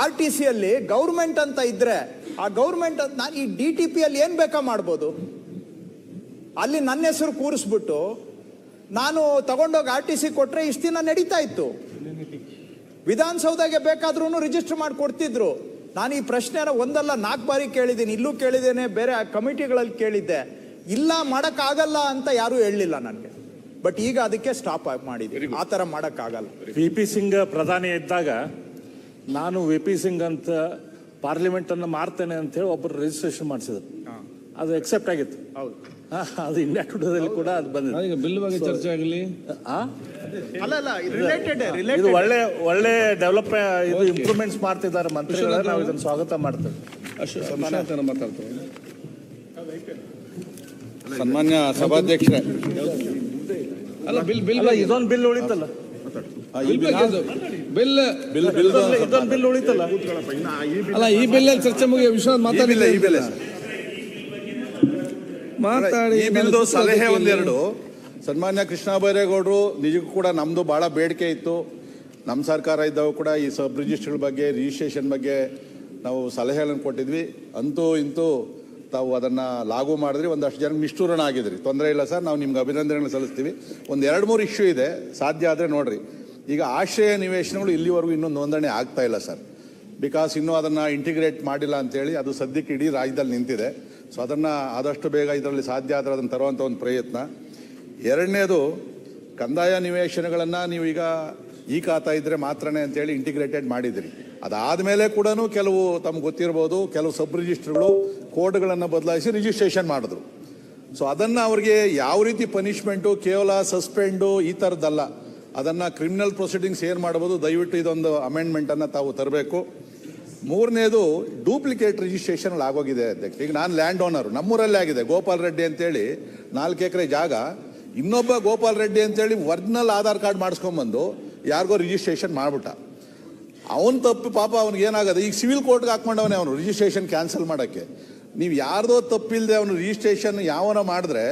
S2: ಆರ್ ಟಿ ಸಿ ಅಲ್ಲಿ ಗೌರ್ಮೆಂಟ್ ಅಂತ ಇದ್ರೆ ಆ ಗೌರ್ಮೆಂಟ್ ನಾನು ಈ ಡಿ ಟಿ ಪಿ ಅಲ್ಲಿ ಏನ್ ಬೇಕಾ ಮಾಡ್ಬೋದು? ಅಲ್ಲಿ ನನ್ನ ಹೆಸರು ಕೂರಿಸ್ಬಿಟ್ಟು ನಾನು ತಗೊಂಡೋಗಿ ಆರ್ ಟಿ ಸಿ ಕೊಟ್ರೆ ಇಷ್ಟು ದಿನ ನಡೀತಾ ಇತ್ತು. ವಿಧಾನಸೌಧಗೆ ಬೇಕಾದ್ರೂ ರಿಜಿಸ್ಟರ್ ಮಾಡಿ ಕೊಡ್ತಿದ್ರು ನಾನು ಈ ಪ್ರಶ್ನೆನ ಒಂದಲ್ಲ ನಾಲ್ಕು ಬಾರಿ ಕೇಳಿದ್ದೀನಿ ಇಲ್ಲೂ ಕೇಳಿದ್ದೇನೆ ಬೇರೆ ಕಮಿಟಿಗಳಲ್ಲಿ ಕೇಳಿದ್ದೆ. ಇಲ್ಲ ಮಾಡೋಕ್ಕಾಗಲ್ಲ ಅಂತ ಯಾರೂ ಹೇಳಲಿಲ್ಲ ನನಗೆ. ಬಟ್ ಈಗ ಅದಕ್ಕೆ ಸ್ಟಾಪ್ ಮಾಡಿದ್ವಿ ಆ ಥರ ಮಾಡೋಕ್ಕಾಗಲ್ಲ.
S4: ವಿ ಪಿ ಸಿಂಗ್ ಪ್ರಧಾನಿ ಇದ್ದಾಗ ನಾನು ವಿ ಪಿ ಸಿಂಗ್ ಅಂತ ಪಾರ್ಲಿಮೆಂಟನ್ನು ಮಾರ್ತೇನೆ ಅಂತ ಹೇಳಿ ಒಬ್ಬರು ರಿಜಿಸ್ಟ್ರೇಷನ್ ಮಾಡಿಸಿದ್ರು. ಅದು ಎಕ್ಸೆಪ್ಟ್ ಆಗಿತ್ತು.
S2: ಹೌದು.
S4: ಅದು ಇಂಡಿಯಾ ಟುಡೇದಲ್ಲಿ ಕೂಡ ಅದು ಬಂದಿದೆ.
S1: ಈಗ ಬಿಲ್ ಬಗ್ಗೆ ಚರ್ಚೆ ಆಗಲಿ.
S4: ಆ?
S2: ಅಲ್ಲ ಅಲ್ಲ ರಿಲೇಟೆಡ್
S4: ಇದು
S2: ರಿಲೇಟೆಡ್
S4: ಒಳ್ಳೆ ಒಳ್ಳೆ ಡೆವಲಪ್ ಇದು ಇಂಪ್ರೂವ್ಮೆಂಟ್ಸ್ ಮಾಡ್ತಿದ್ದಾರೆ ಮಂತ್ರಿಗಳ. ನಾವು ಇದನ್ನು ಸ್ವಾಗತ ಮಾಡ್ತೇವೆ.
S1: ಅಶೋಕ್ ಮಾತಾಡ್ತೇವೆ
S5: ಸನ್ಮಾನ್ಯ ಸಭಾಧ್ಯಕ್ಷ
S1: ಅಲ್ಲ ಬಿಲ್ ಬಿಲ್
S4: ಇದೊಂದು ಬಿಲ್ ಉಳಿತಲ್ಲ.
S1: ಬಿಲ್ ಬಿಲ್
S5: ಬಿಲ್ ಬಿಲ್
S4: ಇದೊಂದು ಬಿಲ್ ಉಳಿತಲ್ಲ.
S1: ಅಲ್ಲ ಈ ಬಿಲ್ ಅಲ್ಲಿ ಚರ್ಚೆ ಮುಗಿಯ ವಿಶ್ವನಾಥ್ ಮಾತಾಡಿಲ್ಲ
S5: ಈ ಬಿಲ್
S1: ಮಾತಾಡಿ
S5: ಈ ಬಿಲ್ದು ಸಲಹೆ ಒಂದೆರಡು. ಸನ್ಮಾನ್ಯ ಕೃಷ್ಣ ಬೈರೇಗೌಡರು ನಿಜಕ್ಕೂ ಕೂಡ ನಮ್ದು ಬಹಳ ಬೇಡಿಕೆ ಇತ್ತು. ನಮ್ಮ ಸರ್ಕಾರ ಇದ್ದವು ಕೂಡ ಈ ಸಬ್ ರಿಜಿಸ್ಟರ್ ಬಗ್ಗೆ ರಿಜಿಸ್ಟ್ರೇಷನ್ ಬಗ್ಗೆ ನಾವು ಸಲಹೆಗಳನ್ನು ಕೊಟ್ಟಿದ್ವಿ. ಅಂತೂ ಇಂತೂ ತಾವು ಅದನ್ನು ಲಾಗು ಮಾಡಿದ್ರಿ ಒಂದಷ್ಟು ಜನ ನಿಷ್ಠೂರಣ ಆಗಿದ್ರಿ. ತೊಂದರೆ ಇಲ್ಲ ಸರ್ ನಾವು ನಿಮ್ಗೆ ಅಭಿನಂದನೆಗಳು ಸಲ್ಲಿಸ್ತೀವಿ. ಒಂದು ಎರಡು ಮೂರು ಇಶ್ಯೂ ಇದೆ ಸಾಧ್ಯ ಆದರೆ ನೋಡ್ರಿ. ಈಗ ಆಶ್ರಯ ನಿವೇಶನಗಳು ಇಲ್ಲಿವರೆಗೂ ಇನ್ನೂ ನೋಂದಣಿ ಆಗ್ತಾ ಇಲ್ಲ ಸರ್. ಬಿಕಾಸ್ ಇನ್ನೂ ಅದನ್ನು ಇಂಟಿಗ್ರೇಟ್ ಮಾಡಿಲ್ಲ ಅಂತೇಳಿ ಅದು ಸದ್ಯಕ್ಕೆ ಇಡೀ ರಾಜ್ಯದಲ್ಲಿ ನಿಂತಿದೆ. ಸೊ ಅದನ್ನು ಆದಷ್ಟು ಬೇಗ ಇದರಲ್ಲಿ ಸಾಧ್ಯ ಆದರೆ ಅದನ್ನು ತರುವಂಥ ಒಂದು ಪ್ರಯತ್ನ. ಎರಡನೇದು, ಕಂದಾಯ ನಿವೇಶನಗಳನ್ನು ನೀವು ಈಗ ಈ ಖಾತಾ ಇದ್ದರೆ ಮಾತ್ರನೇ ಅಂತೇಳಿ ಇಂಟಿಗ್ರೇಟೆಡ್ ಮಾಡಿದಿರಿ. ಅದಾದಮೇಲೆ ಕೂಡ ಕೆಲವು ತಮ್ಗೆ ಗೊತ್ತಿರ್ಬೋದು, ಕೆಲವು ಸಬ್ ರಿಜಿಸ್ಟ್ರುಗಳು ಕೋಡ್ಗಳನ್ನು ಬದಲಾಯಿಸಿ ರಿಜಿಸ್ಟ್ರೇಷನ್ ಮಾಡಿದ್ರು. ಸೊ ಅದನ್ನು ಅವರಿಗೆ ಯಾವ ರೀತಿ ಪನಿಷ್ಮೆಂಟು ಕೇವಲ ಸಸ್ಪೆಂಡು ಈ ಥರದ್ದಲ್ಲ ಅದನ್ನು ಕ್ರಿಮಿನಲ್ ಪ್ರೊಸೀಡಿಂಗ್ಸ್ ಏನು ಮಾಡ್ಬೋದು, ದಯವಿಟ್ಟು ಇದೊಂದು ಅಮೆಂಡ್ಮೆಂಟನ್ನು ತಾವು ತರಬೇಕು. ಮೂರನೇದು ಡೂಪ್ಲಿಕೇಟ್ ರಿಜಿಸ್ಟ್ರೇಷನ್ ಆಗೋಗಿದೆ ಅಧ್ಯಕ್ಷ. ಈಗ ನಾನು ಲ್ಯಾಂಡ್ ಓನರ್ ನಮ್ಮೂರಲ್ಲೇ ಆಗಿದೆ. ಗೋಪಾಲ್ ರೆಡ್ಡಿ ಅಂತೇಳಿ ನಾಲ್ಕು ಎಕರೆ ಜಾಗ. ಇನ್ನೊಬ್ಬ ಗೋಪಾಲ್ ರೆಡ್ಡಿ ಅಂತೇಳಿ ಒರಿಜಿನಲ್ ಆಧಾರ್ ಕಾರ್ಡ್ ಮಾಡಿಸ್ಕೊಂಬಂದು ಯಾರಿಗೋ ರಿಜಿಸ್ಟ್ರೇಷನ್ ಮಾಡಿಬಿಟ್ಟ. ಅವನು ತಪ್ಪು ಪಾಪ, ಅವ್ನಿಗೆ ಏನಾಗದು. ಈಗ ಸಿವಿಲ್ ಕೋರ್ಟ್ಗೆ ಹಾಕೊಂಡವನೇ ಅವನು ರಿಜಿಸ್ಟ್ರೇಷನ್ ಕ್ಯಾನ್ಸಲ್ ಮಾಡೋಕ್ಕೆ. ನೀವು ಯಾರ್ದೋ ತಪ್ಪಿಲ್ಲದೆ ಅವನು ರಿಜಿಸ್ಟ್ರೇಷನ್ ಯಾವನ ಮಾಡಿದ್ರೆ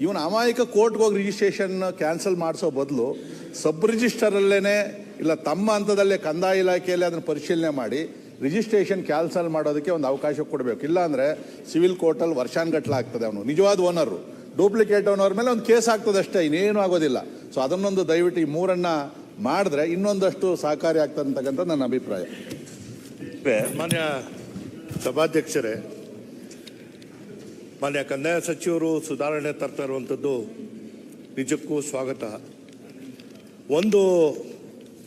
S5: ಇವನು ಅಮಾಯಕ ಕೋರ್ಟ್ಗೆ ಹೋಗಿ ರಿಜಿಸ್ಟ್ರೇಷನ್ ಕ್ಯಾನ್ಸಲ್ ಮಾಡಿಸೋ ಬದಲು ಸಬ್ ರಿಜಿಸ್ಟರಲ್ಲೇ ಇಲ್ಲ ತಮ್ಮ ಹಂತದಲ್ಲೇ ಕಂದಾಯ ಇಲಾಖೆಯಲ್ಲಿ ಅದನ್ನು ಪರಿಶೀಲನೆ ಮಾಡಿ ರಿಜಿಸ್ಟ್ರೇಷನ್ ಕ್ಯಾನ್ಸಲ್ ಮಾಡೋದಕ್ಕೆ ಒಂದು ಅವಕಾಶ ಕೊಡಬೇಕು. ಇಲ್ಲಾಂದರೆ ಸಿವಿಲ್ ಕೋರ್ಟಲ್ಲಿ ವರ್ಷಾನ್ಗಟ್ಟಲೆ ಆಗ್ತದೆ ಅವನು. ನಿಜವಾದ ಓನರು. ಡೂಪ್ಲಿಕೇಟ್ ಓನರ್ ಮೇಲೆ ಒಂದು ಕೇಸ್ ಆಗ್ತದೆ ಅಷ್ಟೇ, ಇನ್ನೇನು ಆಗೋದಿಲ್ಲ. ಸೊ ಅದನ್ನೊಂದು ದಯವಿಟ್ಟು ಈ ಮೂರನ್ನು ಮಾಡಿದ್ರೆ ಇನ್ನೊಂದಷ್ಟು ಸಹಕಾರಿ ಆಗ್ತದೆ ಅಂತಕ್ಕಂಥ ನನ್ನ ಅಭಿಪ್ರಾಯ.
S6: ಮಾನ್ಯ ಸಭಾಧ್ಯಕ್ಷರೇ, ಮಾನ್ಯ ಕಂದಾಯ ಸಚಿವರು, ಸುಧಾರಣೆ ತರ್ತಾ ಇರುವಂಥದ್ದು ನಿಜಕ್ಕೂ ಸ್ವಾಗತ. ಒಂದು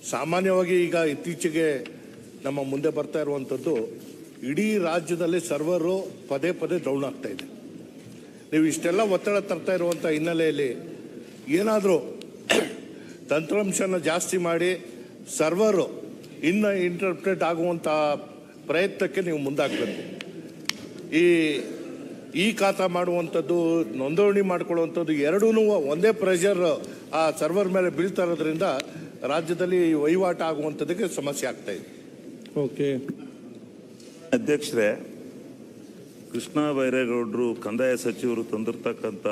S6: ಸಾಮಾನ್ಯವಾಗಿ ಈಗ ಇತ್ತೀಚೆಗೆ ನಮ್ಮ ಮುಂದೆ ಬರ್ತಾ ಇರುವಂಥದ್ದು ಇಡೀ ರಾಜ್ಯದಲ್ಲಿ ಸರ್ವರು ಪದೇ ಪದೇ ಡೌನ್ ಆಗ್ತಾ ಇದೆ. ನೀವು ಇಷ್ಟೆಲ್ಲ ಒತ್ತಡ ತರ್ತಾ ಇರುವಂಥ ಹಿನ್ನೆಲೆಯಲ್ಲಿ ಏನಾದರೂ ತಂತ್ರಾಂಶನ ಜಾಸ್ತಿ ಮಾಡಿ ಸರ್ವರು ಇನ್ನು ಇಂಟರ್ಪ್ರೇಟ್ ಆಗುವಂಥ ಪ್ರಯತ್ನಕ್ಕೆ ನೀವು ಮುಂದಾಗಬೇಕು. ಈ ಈ ಖಾತಾ ಮಾಡುವಂಥದ್ದು, ನೋಂದಣಿ ಮಾಡ್ಕೊಳ್ಳುವಂಥದ್ದು ಎರಡೂ ಒಂದೇ ಪ್ರೆಷರ್ ಆ ಸರ್ವರ್ ಮೇಲೆ ಬೀಳ್ತಾ ಇರೋದ್ರಿಂದ ರಾಜ್ಯದಲ್ಲಿ ವಹಿವಾಟು ಆಗುವಂಥದ್ದಕ್ಕೆ ಸಮಸ್ಯೆ ಆಗ್ತಾ ಇದೆ.
S1: ಓಕೆ.
S7: ಅಧ್ಯಕ್ಷರೇ, ಕೃಷ್ಣ ಬೈರೇಗೌಡರು ಕಂದಾಯ ಸಚಿವರು ತಂದಿರತಕ್ಕಂಥ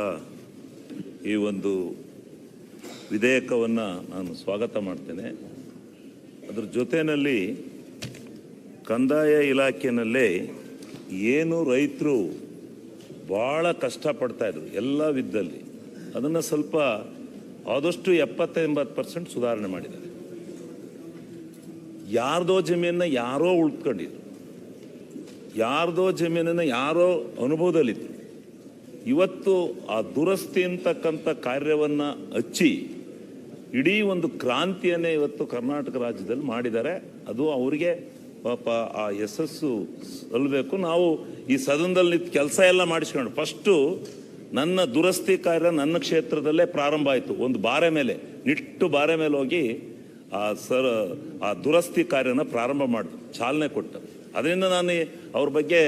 S7: ಈ ಒಂದು ವಿಧೇಯಕವನ್ನು ನಾನು ಸ್ವಾಗತ ಮಾಡ್ತೇನೆ. ಅದರ ಜೊತೆಯಲ್ಲಿ ಕಂದಾಯ ಇಲಾಖೆಯಲ್ಲೇ ಏನು ರೈತರು ಭಾಳ ಕಷ್ಟಪಡ್ತಾ ಇದ್ರು ಎಲ್ಲ ವಿದ್ದಲ್ಲಿ, ಅದನ್ನು ಸ್ವಲ್ಪ ಆದಷ್ಟು ಎಪ್ಪತ್ತ ಎಂಬತ್ತು ಪರ್ಸೆಂಟ್ ಸುಧಾರಣೆ ಮಾಡಿದ್ದಾರೆ. ಯಾರ್ದೋ ಜಮೀನನ್ನ ಯಾರೋ ಉಳ್ಕೊಂಡಿದ್ರು ಯಾರ್ದೋ ಜಮೀನನ್ನ ಯಾರೋ ಅನುಭವದಲ್ಲಿತ್ತು ಇವತ್ತು ಆ ದುರಸ್ತಿ ಅಂತಕ್ಕಂಥ ಕಾರ್ಯವನ್ನ ಹಚ್ಚಿ ಇಡೀ ಒಂದು ಕ್ರಾಂತಿಯನ್ನೇ ಇವತ್ತು ಕರ್ನಾಟಕ ರಾಜ್ಯದಲ್ಲಿ ಮಾಡಿದ್ದಾರೆ. ಅದು ಅವರಿಗೆ ಪಾಪ ಆ ಯಶಸ್ಸು ಸಲ್ಲಬೇಕು ನಾವು ಈ ಸದನದಲ್ಲಿ ನಿಂತು ಕೆಲಸ ಎಲ್ಲ ಮಾಡಿಸ್ಕೊಂಡು ಫಸ್ಟು ನನ್ನ ದುರಸ್ತಿ ಕಾರ್ಯ ನನ್ನ ಕ್ಷೇತ್ರದಲ್ಲೇ ಪ್ರಾರಂಭ ಆಯಿತು. ಒಂದು ಬಾರೆ ಮೇಲೆ, ನಿಟ್ಟು ಬಾರೆ ಮೇಲೆ ಹೋಗಿ ಆ ಸರ್, ಆ ದುರಸ್ತಿ ಕಾರ್ಯನ ಪ್ರಾರಂಭ ಮಾಡಿ, ಚಾಲನೆ ಕೊಟ್ಟ. ಅದರಿಂದ ನಾನು ಅವ್ರ ಬಗ್ಗೆ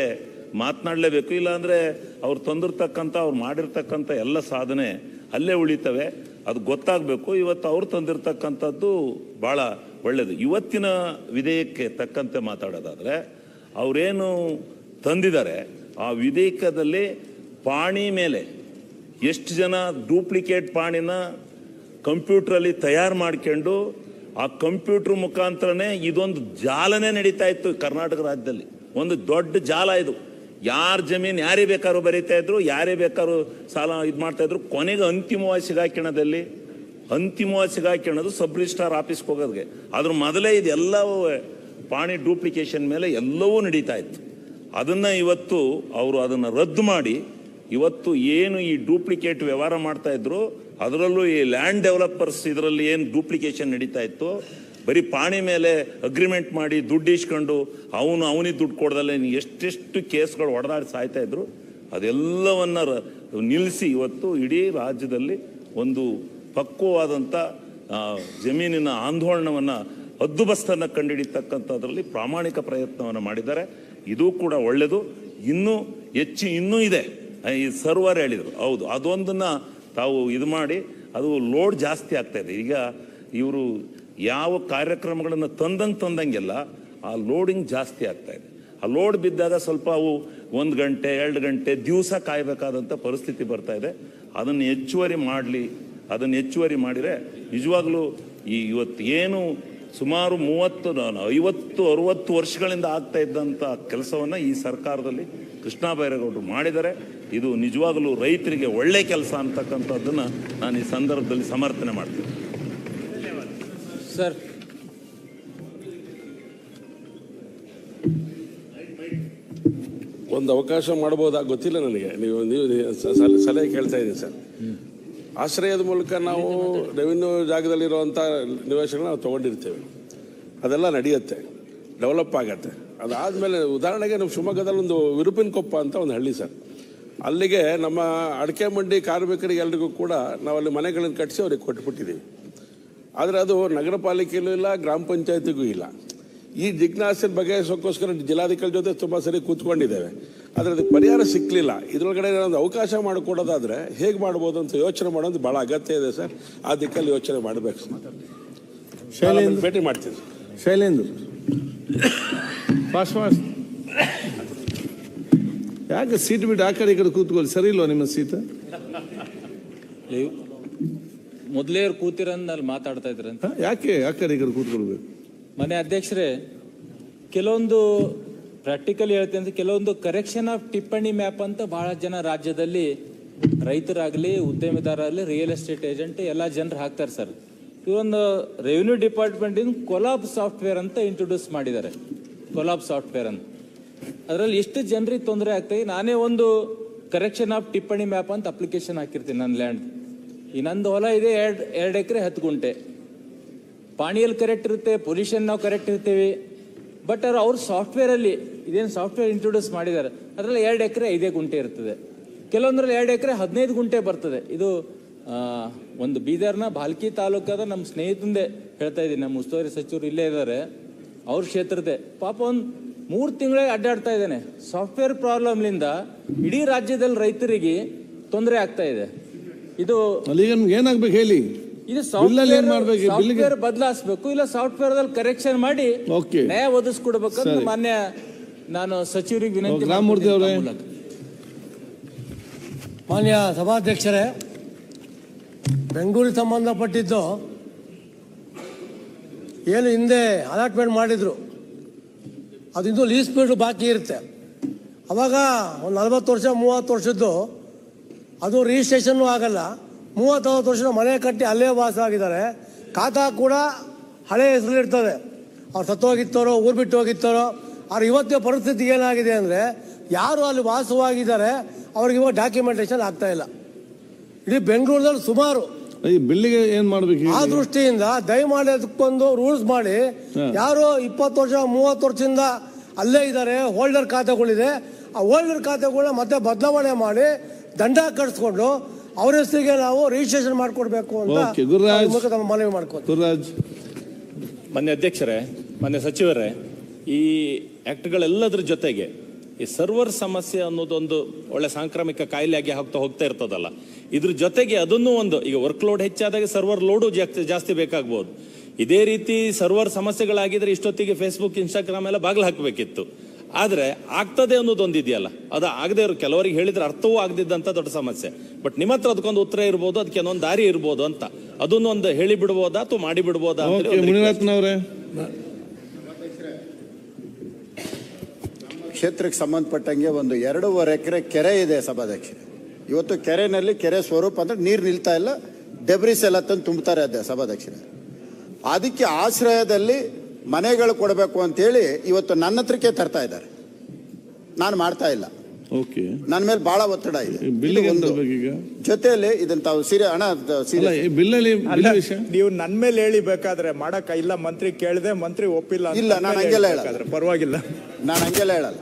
S7: ಮಾತನಾಡಲೇಬೇಕು. ಇಲ್ಲಾಂದರೆ ಅವ್ರು ತಂದಿರ್ತಕ್ಕಂಥ, ಅವ್ರು ಮಾಡಿರ್ತಕ್ಕಂಥ ಎಲ್ಲ ಸಾಧನೆ ಅಲ್ಲೇ ಉಳಿತವೆ. ಅದು ಗೊತ್ತಾಗಬೇಕು. ಇವತ್ತು ಅವ್ರು ತಂದಿರ್ತಕ್ಕಂಥದ್ದು ಭಾಳ ಒಳ್ಳೆಯದು ಇವತ್ತಿನ ವಿಧೇಯಕ್ಕೆ ತಕ್ಕಂತೆ ಮಾತಾಡೋದಾದರೆ, ಅವರೇನು ತಂದಿದ್ದಾರೆ, ಆ ವಿಧೇಯಕದಲ್ಲಿ ಪಾಣಿ ಮೇಲೆ ಎಷ್ಟು ಜನ ಡೂಪ್ಲಿಕೇಟ್ ಪಾಣಿನ ಕಂಪ್ಯೂಟ್ರಲ್ಲಿ ತಯಾರು ಮಾಡ್ಕೊಂಡು ಆ ಕಂಪ್ಯೂಟರ್ ಮುಖಾಂತರನೇ ಇದೊಂದು ಜಾಲನೇ ನಡೀತಾ ಇತ್ತು ಕರ್ನಾಟಕ ರಾಜ್ಯದಲ್ಲಿ. ಒಂದು ದೊಡ್ಡ ಜಾಲ ಇದು. ಯಾರ ಜಮೀನು ಯಾರೇ ಬೇಕಾದ್ರೂ ಬರೀತಾ ಇದ್ರು, ಯಾರೇ ಬೇಕಾದ್ರೂ ಸಾಲ ಇದು ಮಾಡ್ತಾ ಇದ್ರು. ಕೊನೆಗೆ ಅಂತಿಮವಾಗಿ ಸಿಗಾಕಿಣದಲ್ಲಿ, ಅಂತಿಮವಾಗಿ ಸಿಗಾಕಿಣದು ಸಬ್ ರಿಜಿಸ್ಟ್ರಾರ್ ಆಫೀಸ್ಗೆ ಹೋಗೋದಕ್ಕೆ ಅದ್ರ ಮೊದಲೇ ಇದೆಲ್ಲವೂ ಪಾಣಿ ಡೂಪ್ಲಿಕೇಶನ್ ಮೇಲೆ ಎಲ್ಲವೂ ನಡೀತಾ ಇತ್ತು. ಅದನ್ನು ಇವತ್ತು ಅವರು ಅದನ್ನು ರದ್ದು ಮಾಡಿ ಇವತ್ತು ಏನು ಈ ಡೂಪ್ಲಿಕೇಟ್ ವ್ಯವಹಾರ ಮಾಡ್ತಾ ಇದ್ರು, ಅದರಲ್ಲೂ ಈ ಲ್ಯಾಂಡ್ ಡೆವಲಪರ್ಸ್ ಇದರಲ್ಲಿ ಏನು ಡೂಪ್ಲಿಕೇಶನ್ ನಡೀತಾ ಇತ್ತು? ಬರೀ ಪಾಣಿ ಮೇಲೆ ಅಗ್ರಿಮೆಂಟ್ ಮಾಡಿ ದುಡ್ಡು ಇಸ್ಕೊಂಡು ಅವನು ಅವನಿಗೆ ದುಡ್ಡು ಕೊಡ್ದಲ್ಲೇ ಎಷ್ಟೆಷ್ಟು ಕೇಸ್ಗಳು ಹೊಡೆದಾಡಿ ಸಾಯ್ತಾ ಇದ್ರು? ಅದೆಲ್ಲವನ್ನ ನಿಲ್ಲಿಸಿ ಇವತ್ತು ಇಡೀ ರಾಜ್ಯದಲ್ಲಿ ಒಂದು ಪಕ್ವವಾದಂಥ ಜಮೀನಿನ ಆಂದೋಲನವನ್ನು ಹದ್ದುಬಸ್ತನ್ನು ಕಂಡುಹಿಡಿತಕ್ಕಂಥದ್ರಲ್ಲಿ ಪ್ರಾಮಾಣಿಕ ಪ್ರಯತ್ನವನ್ನು ಮಾಡಿದ್ದಾರೆ. ಇದು ಕೂಡ ಒಳ್ಳೆಯದು ಇನ್ನೂ ಹೆಚ್ಚು ಇನ್ನೂ ಇದೆ. ಈ ಸರ್ವರ್ ಹೇಳಿದರು. ಹೌದು, ಅದೊಂದನ್ನು ತಾವು ಇದು ಮಾಡಿ ಅದು ಲೋಡ್ ಜಾಸ್ತಿ ಆಗ್ತಾ ಇದೆ. ಈಗ ಇವರು ಯಾವ ಕಾರ್ಯಕ್ರಮಗಳನ್ನು ತಂದಂಗೆ ತಂದಂಗೆಲ್ಲ ಆ ಲೋಡಿಂಗ್ ಜಾಸ್ತಿ ಆಗ್ತಾ ಇದೆ. ಆ ಲೋಡ್ ಬಿದ್ದಾಗ ಸ್ವಲ್ಪ ಅವು ಒಂದು ಗಂಟೆ, ಎರಡು ಗಂಟೆ, ದಿವಸ ಕಾಯಬೇಕಾದಂಥ ಪರಿಸ್ಥಿತಿ ಬರ್ತಾ ಇದೆ. ಅದನ್ನು ಹೆಚ್ಚುವರಿ ಮಾಡಲಿ, ಅದನ್ನು ಹೆಚ್ಚುವರಿ ಮಾಡಿದರೆ ನಿಜವಾಗಲೂ ಈ ಇವತ್ತು ಏನು ಸುಮಾರು ಮೂವತ್ತು ಐವತ್ತು, ಅರುವತ್ತು ವರ್ಷಗಳಿಂದ ಆಗ್ತಾ ಇದ್ದಂಥ ಕೆಲಸವನ್ನು ಈ ಸರ್ಕಾರದಲ್ಲಿ ಕೃಷ್ಣ ಬೈರೇಗೌಡರು ಮಾಡಿದರೆ ಇದು ನಿಜವಾಗಲೂ ರೈತರಿಗೆ ಒಳ್ಳೆ ಕೆಲಸ ಅಂತಕ್ಕಂಥದ್ದನ್ನು ನಾನು ಈ ಸಂದರ್ಭದಲ್ಲಿ ಸಮರ್ಥನೆ ಮಾಡ್ತೀನಿ.
S8: ಸರ್.
S9: ಒಂದು ಅವಕಾಶ ಮಾಡ್ಬೋದಾ ಗೊತ್ತಿಲ್ಲ ನನಗೆ. ನೀವು ನೀವು ಸಲ- ಸಲಹೆ ಕೇಳ್ತಾ ಇದ್ದೀನಿ ಸರ್. ಆಶ್ರಯದ ಮೂಲಕ ನಾವು ರೆವಿನ್ಯೂ ಜಾಗದಲ್ಲಿರುವಂಥ ನಿವೇಶನ ನಾವು ತೊಗೊಂಡಿರ್ತೇವೆ. ಅದೆಲ್ಲ ನಡೆಯುತ್ತೆ ಡೆವಲಪ್ ಆಗತ್ತೆ. ಅದಾದಮೇಲೆ ಉದಾಹರಣೆಗೆ ನಮ್ಮ ಶಿವಮೊಗ್ಗದಲ್ಲಿ ಒಂದು ವಿರುಪಿನ ಕೊಪ್ಪ ಅಂತ ಒಂದು ಹಳ್ಳಿ ಸರ್. ಅಲ್ಲಿಗೆ ನಮ್ಮ ಅಡಿಕೆ ಮಂಡಿ ಕಾರ್ಮಿಕರಿಗೆ ಎಲ್ರಿಗೂ ಕೂಡ ನಾವು ಅಲ್ಲಿ ಮನೆಗಳನ್ನು ಕಟ್ಟಿಸಿ ಅವ್ರಿಗೆ ಕೊಟ್ಬಿಟ್ಟಿದ್ದೀವಿ ಆದರೆ ಅದು ನಗರ ಪಾಲಿಕೆಯಲ್ಲೂ ಇಲ್ಲ ಗ್ರಾಮ ಪಂಚಾಯತಿಗೂ ಇಲ್ಲ. ಈ ಜಿಜ್ಞಾಸೆ ಬಗೆಹರಿಸೋಕ್ಕೋಸ್ಕರ ಜಿಲ್ಲಾಧಿಕಾರಿ ಜೊತೆ ತುಂಬ ಸರಿ ಕೂತ್ಕೊಂಡಿದ್ದೇವೆ. ಆದರೆ ಅದಕ್ಕೆ ಪರಿಹಾರ ಸಿಕ್ಕಲಿಲ್ಲ ಇದರೊಳಗಡೆ ಒಂದು ಅವಕಾಶ ಮಾಡಿಕೊಡೋದಾದರೆ ಹೇಗೆ ಮಾಡ್ಬೋದು ಅಂತ ಯೋಚನೆ ಮಾಡೋದು ಭಾಳ ಅಗತ್ಯ ಇದೆ ಸರ್. ಆ ದಿಕ್ಕಲ್ಲಿ ಯೋಚನೆ ಮಾಡಬೇಕು ಸರ್.
S1: ಶೈಲೇಂದ್ರ
S9: ಭೇಟಿ ಮಾಡ್ತೀವಿ
S1: ಶೈಲೇಂದ್ರ. ಫಾಸ್ಟ್ ಯಾಕೆ ಸೀಟ್ ಬಿಟ್ಟು ಆ ಕಡೆ ಈ ಕಡೆ ಕೂತ್ಕೊಳ್ಳಿ? ಸರಿ ಇಲ್ವಾ ನಿಮ್ಮ ಸೀಟ್
S8: ಮೊದಲೇ ಅವ್ರು ಕೂತಿರಂದ ಅಲ್ಲಿ ಮಾತಾಡ್ತಾ ಇದ್ರಂತ.
S1: ಯಾಕೆ ಆ ಕಡೆ ಈ ಕಡೆ ಕೂತ್ಕೊಳ್ಬೇಕು?
S8: ಮನೆ ಅಧ್ಯಕ್ಷರೇ ಕೆಲವೊಂದು ಪ್ರಾಕ್ಟಿಕಲ್ ಹೇಳ್ತೀನಿ ಅಂದ್ರೆ ಕೆಲವೊಂದು ಕರೆಕ್ಷನ್ ಆಫ್ ಟಿಪ್ಪಣಿ ಮ್ಯಾಪ್ ಅಂತ ಬಹಳ ಜನ ರಾಜ್ಯದಲ್ಲಿ ರೈತರಾಗಲಿ ಉದ್ಯಮಿದಾರಾಗಲಿ ರಿಯಲ್ ಎಸ್ಟೇಟ್ ಏಜೆಂಟ್ ಎಲ್ಲ ಜನರು ಹಾಕ್ತಾರೆ ಸರ್. ಇವೊಂದು ರೆವಿನ್ಯೂ ಡಿಪಾರ್ಟ್ಮೆಂಟ್ ಕೊಲಾಬ್ ಸಾಫ್ಟ್ವೇರ್ ಅಂತ ಇಂಟ್ರೊಡ್ಯೂಸ್ ಮಾಡಿದ್ದಾರೆ. ಕೊಲಾಬ್ ಸಾಫ್ಟ್ವೇರ್ ಅಂತ. ಅದರಲ್ಲಿ ಎಷ್ಟು ಜನರಿಗೆ ತೊಂದರೆ ಆಗ್ತದೆ ನಾನೇ ಒಂದು ಕರೆಕ್ಷನ್ ಆಫ್ ಟಿಪ್ಪಣಿ ಮ್ಯಾಪ್ ಅಂತ ಅಪ್ಲಿಕೇಶನ್ ಹಾಕಿರ್ತೀನಿ ನನ್ನ ಲ್ಯಾಂಡ್ ಈ ನಂದು ಹೊಲ ಇದೆ ಎರಡು ಎರಡು ಎಕರೆ ಹತ್ತು ಗುಂಟೆ. ಪಾಣಿಯಲ್ಲಿ ಕರೆಕ್ಟ್ ಇರುತ್ತೆ ಪೊಲ್ಯೂಷನ್ ನಾವು ಕರೆಕ್ಟ್ ಇರ್ತೀವಿ. ಬಟ್ ಅವ್ರು, ಅವ್ರ ಸಾಫ್ಟ್ವೇರಲ್ಲಿ ಇದೇನು ಸಾಫ್ಟ್ವೇರ್ ಇಂಟ್ರೊಡ್ಯೂಸ್ ಮಾಡಿದ್ದಾರೆ ಅದರಲ್ಲಿ ಎರಡು ಎಕರೆ ಐದೇ ಗುಂಟೆ ಇರ್ತದೆ. ಕೆಲವೊಂದ್ರಲ್ಲಿ ಎರಡು ಎಕರೆ ಹದಿನೈದು ಗುಂಟೆ ಬರ್ತದೆ. ಇದು ಒಂದು ಬೀದರ್ನ ಭಾಲ್ಕಿ ತಾಲೂಕಾದ ನಮ್ಮ ಸ್ನೇಹಿತಂದೆ ಹೇಳ್ತಾ ಇದ್ದೀನಿ, ನಮ್ಮ ಉಸ್ತುವಾರಿ ಸಚಿವರು ಇಲ್ಲೇ ಇದ್ದಾರೆ. ಅವ್ರ ಕ್ಷೇತ್ರದ್ದೆ. ಪಾಪ ಒಂದು ಮೂರು ತಿಂಗಳೇ ಅಡ್ಡಾಡ್ತಾ ಇದ್ದಾನೆ. ಸಾಫ್ಟ್ವೇರ್ ಪ್ರಾಬ್ಲಮ್ಲಿಂದ ಇಡೀ ರಾಜ್ಯದಲ್ಲಿ ರೈತರಿಗೆ ತೊಂದರೆ ಆಗ್ತಾ ಇದೆ. ಇದು
S1: ಏನಾಗ್ಬೇಕು ಹೇಳಿ?
S8: ಇದು ಸಾಫ್ಟ್ವೇರ್ ಬದಲಾಯಿಸಬೇಕು ಇಲ್ಲ ಸಾಫ್ಟ್ವೇರ್ ದಲ್ಲಿ ಕರೆಕ್ಷನ್ ಮಾಡಿ. ನ್ಯಾಯ ಒದಗಿಸ್ಕೊಡ್ಬೇಕಂತ
S1: ಸರಿ.
S8: ಮಾನ್ಯ ನಾನು ಸಚಿವರಿಗೆ ವಿನಂತಿ.
S10: ಮಾನ್ಯ ಸಭಾಧ್ಯಕ್ಷರೇ ಬೆಂಗಳೂರಿಗೆ ಸಂಬಂಧಪಟ್ಟಿದ್ದು ಏನು ಹಿಂದೆ ಅಲಾಟ್ಮೆಂಟ್ ಮಾಡಿದ್ರು. ಅದು ಲೀಸ್ ಪೀರಿಯಡ್ ಬಾಕಿ ಇರುತ್ತೆ. ಅವಾಗ ಒಂದು ನಲವತ್ತು ವರ್ಷ, ಮೂವತ್ತು ವರ್ಷದ್ದು ಅದು ರಿಜಿಸ್ಟ್ರೇಷನ್ನು ಆಗಲ್ಲ. ಮೂವತ್ತೈವತ್ತು ವರ್ಷದ ಮನೆ ಕಟ್ಟಿ ಅಲ್ಲೇ ವಾಸ ಆಗಿದ್ದಾರೆ. ಖಾತಾ ಕೂಡ ಹಳೆ ಹೆಸರು ಇರ್ತದೆ. ಅವ್ರು ಸತ್ತೋಗಿತ್ತಾರೋ ಊರು ಬಿಟ್ಟು ಹೋಗಿತ್ತಾರೋ ಅವ್ರ ಇವತ್ತಿನ ಪರಿಸ್ಥಿತಿ ಏನಾಗಿದೆ ಅಂದರೆ ಯಾರು ಅಲ್ಲಿ ವಾಸವಾಗಿದ್ದಾರೆ, ಅವ್ರಿಗೆ ಇವಾಗ ಡಾಕ್ಯುಮೆಂಟೇಷನ್ ಆಗ್ತಾ ಇಲ್ಲ. ಇಡೀ ಬೆಂಗಳೂರಲ್ಲಿ ಸುಮಾರು
S1: ಈ ಬಿಲ್ಲಿಗೆ ಏನ್ ಮಾಡ್ಬೇಕು
S10: ಆ ದೃಷ್ಟಿಯಿಂದ ದಯಮಾಡಿ ಅದಕ್ಕೊಂದು ರೂಲ್ಸ್ ಮಾಡಿ. ಯಾರು ಇಪ್ಪತ್ತು ವರ್ಷ ಮೂವತ್ತು ವರ್ಷದಿಂದ ಅಲ್ಲೇ ಇದ್ದಾರೆ ಹೋಲ್ಡರ್ ಖಾತೆಗಳಿದೆ. ಆ ಹೋಲ್ಡರ್ ಖಾತೆಗಳನ್ನ ಮತ್ತೆ ಬದಲಾವಣೆ ಮಾಡಿ ದಂಡ ಕಟ್ಸ್ಕೊಂಡು ಅವ್ರ ಹೆಸರಿಗೆ ನಾವು ರಿಜಿಸ್ಟ್ರೇಷನ್ ಮಾಡ್ಕೊಡ್ಬೇಕು ಅಂತ. ಮೂಲಕ ಮನವಿ ಮಾಡ್ಕೊಂಡ್ರಾಜ್
S1: ಗುರುರಾಜ್.
S11: ಮಾನ್ಯ ಅಧ್ಯಕ್ಷರೇ ಮಾನ್ಯ ಸಚಿವರೇ ಈ ಆ್ಯಕ್ಟ್ಗಳೆಲ್ಲದ್ರ ಜೊತೆಗೆ ಈ ಸರ್ವರ್ ಸಮಸ್ಯೆ ಅನ್ನೋದೊಂದು ಒಳ್ಳೆ ಸಾಂಕ್ರಾಮಿಕ ಕಾಯಿಲೆಯಾಗಿ ಹೋಗ್ತಾ ಹೋಗ್ತಾ ಇರ್ತದಲ್ಲ ಇದ್ರ ಜೊತೆಗೆ ಅದನ್ನು ಒಂದು ಈಗ ವರ್ಕ್ ಲೋಡ್ ಹೆಚ್ಚಾದಾಗ ಸರ್ವರ್ ಲೋಡು ಜಾಸ್ತಿ ಜಾಸ್ತಿ ಬೇಕಾಗ್ಬೋದು. ಇದೇ ರೀತಿ ಸರ್ವರ್ ಸಮಸ್ಯೆಗಳಾಗಿದ್ರೆ ಇಷ್ಟೊತ್ತಿಗೆ ಫೇಸ್ಬುಕ್ ಇನ್ಸ್ಟಾಗ್ರಾಮ್ ಎಲ್ಲ ಬಾಗಿಲು ಹಾಕಬೇಕಿತ್ತು. ಆದ್ರೆ ಆಗ್ತದೆ ಅನ್ನೋದು ಒಂದಿದೆಯಲ್ಲ. ಅದು ಆಗದೆ ಇರೋ ಕೆಲವರಿಗೆ ಹೇಳಿದ್ರೆ ಅರ್ಥವೂ ಆಗದಿದ್ದಂತ ದೊಡ್ಡ ಸಮಸ್ಯೆ. ಬಟ್ ನಿಮ್ಮ ಹತ್ರ ಅದಕ್ಕೊಂದು ಉತ್ತರ ಇರ್ಬೋದು ಅದಕ್ಕೆ ಒಂದು ದಾರಿ ಇರ್ಬೋದು ಅಂತ. ಅದನ್ನೊಂದು ಹೇಳಿ ಬಿಡ್ಬೋದಾ ಅಥವಾ ಮಾಡಿ ಬಿಡ್ಬೋದಾ ಅಂತ
S1: ಓಕೆ ಮುನಿರತ್ನವರೇ
S12: ಕ್ಷೇತ್ರಕ್ಕೆ ಸಂಬಂಧಪಟ್ಟಂಗೆ ಒಂದು ಎರಡೂವರೆ ಎಕರೆ ಕೆರೆ ಇದೆ ಸಭಾಧ್ಯಕ್ಷ ಇವತ್ತು ಕೆರೆನಲ್ಲಿ ಕೆರೆ ಸ್ವರೂಪ ಅಂದ್ರೆ ನೀರು ನಿಲ್ತಾ ಇಲ್ಲ ಡೆಬ್ರಿಸ್ ಎಲ್ಲ ತಂದು ತುಂಬುತ್ತಾರೆ ಅದೇ ಸಭಾಧ್ಯಕ್ಷರ. ಅದಕ್ಕೆ ಆಶ್ರಯದಲ್ಲಿ ಮನೆಗಳು ಕೊಡಬೇಕು ಅಂತೇಳಿ ಇವತ್ತು ನನ್ನ ಹತ್ರಕ್ಕೆ ತರ್ತಾ ಇದ್ದಾರೆ. ನಾನು ಮಾಡ್ತಾ ಇಲ್ಲ.
S1: ಓಕೆ.
S12: ನನ್ನ ಮೇಲೆ ಬಹಳ ಒತ್ತಡ ಇದೆ. ಜೊತೆಯಲ್ಲಿ ಇದನ್ನ ತಾವು ಸೀರೆ ಹಣ
S2: ನೀವು ನನ್ನ ಮೇಲೆ ಹೇಳಿ ಬೇಕಾದ್ರೆ ಮಾಡಕ್ಕ ಇಲ್ಲ ಮಂತ್ರಿ ಕೇಳಿದೆ ಮಂತ್ರಿ ಒಪ್ಪಿಲ್ಲ ಅಂತ
S12: ಇಲ್ಲ,
S2: ನಾನು
S12: ಹಂಗೆಲ್ಲ
S2: ಹೇಳಿ ಪರವಾಗಿಲ್ಲ.
S12: ನಾನು ಹಂಗೆಲ್ಲ ಹೇಳಲ್ಲ.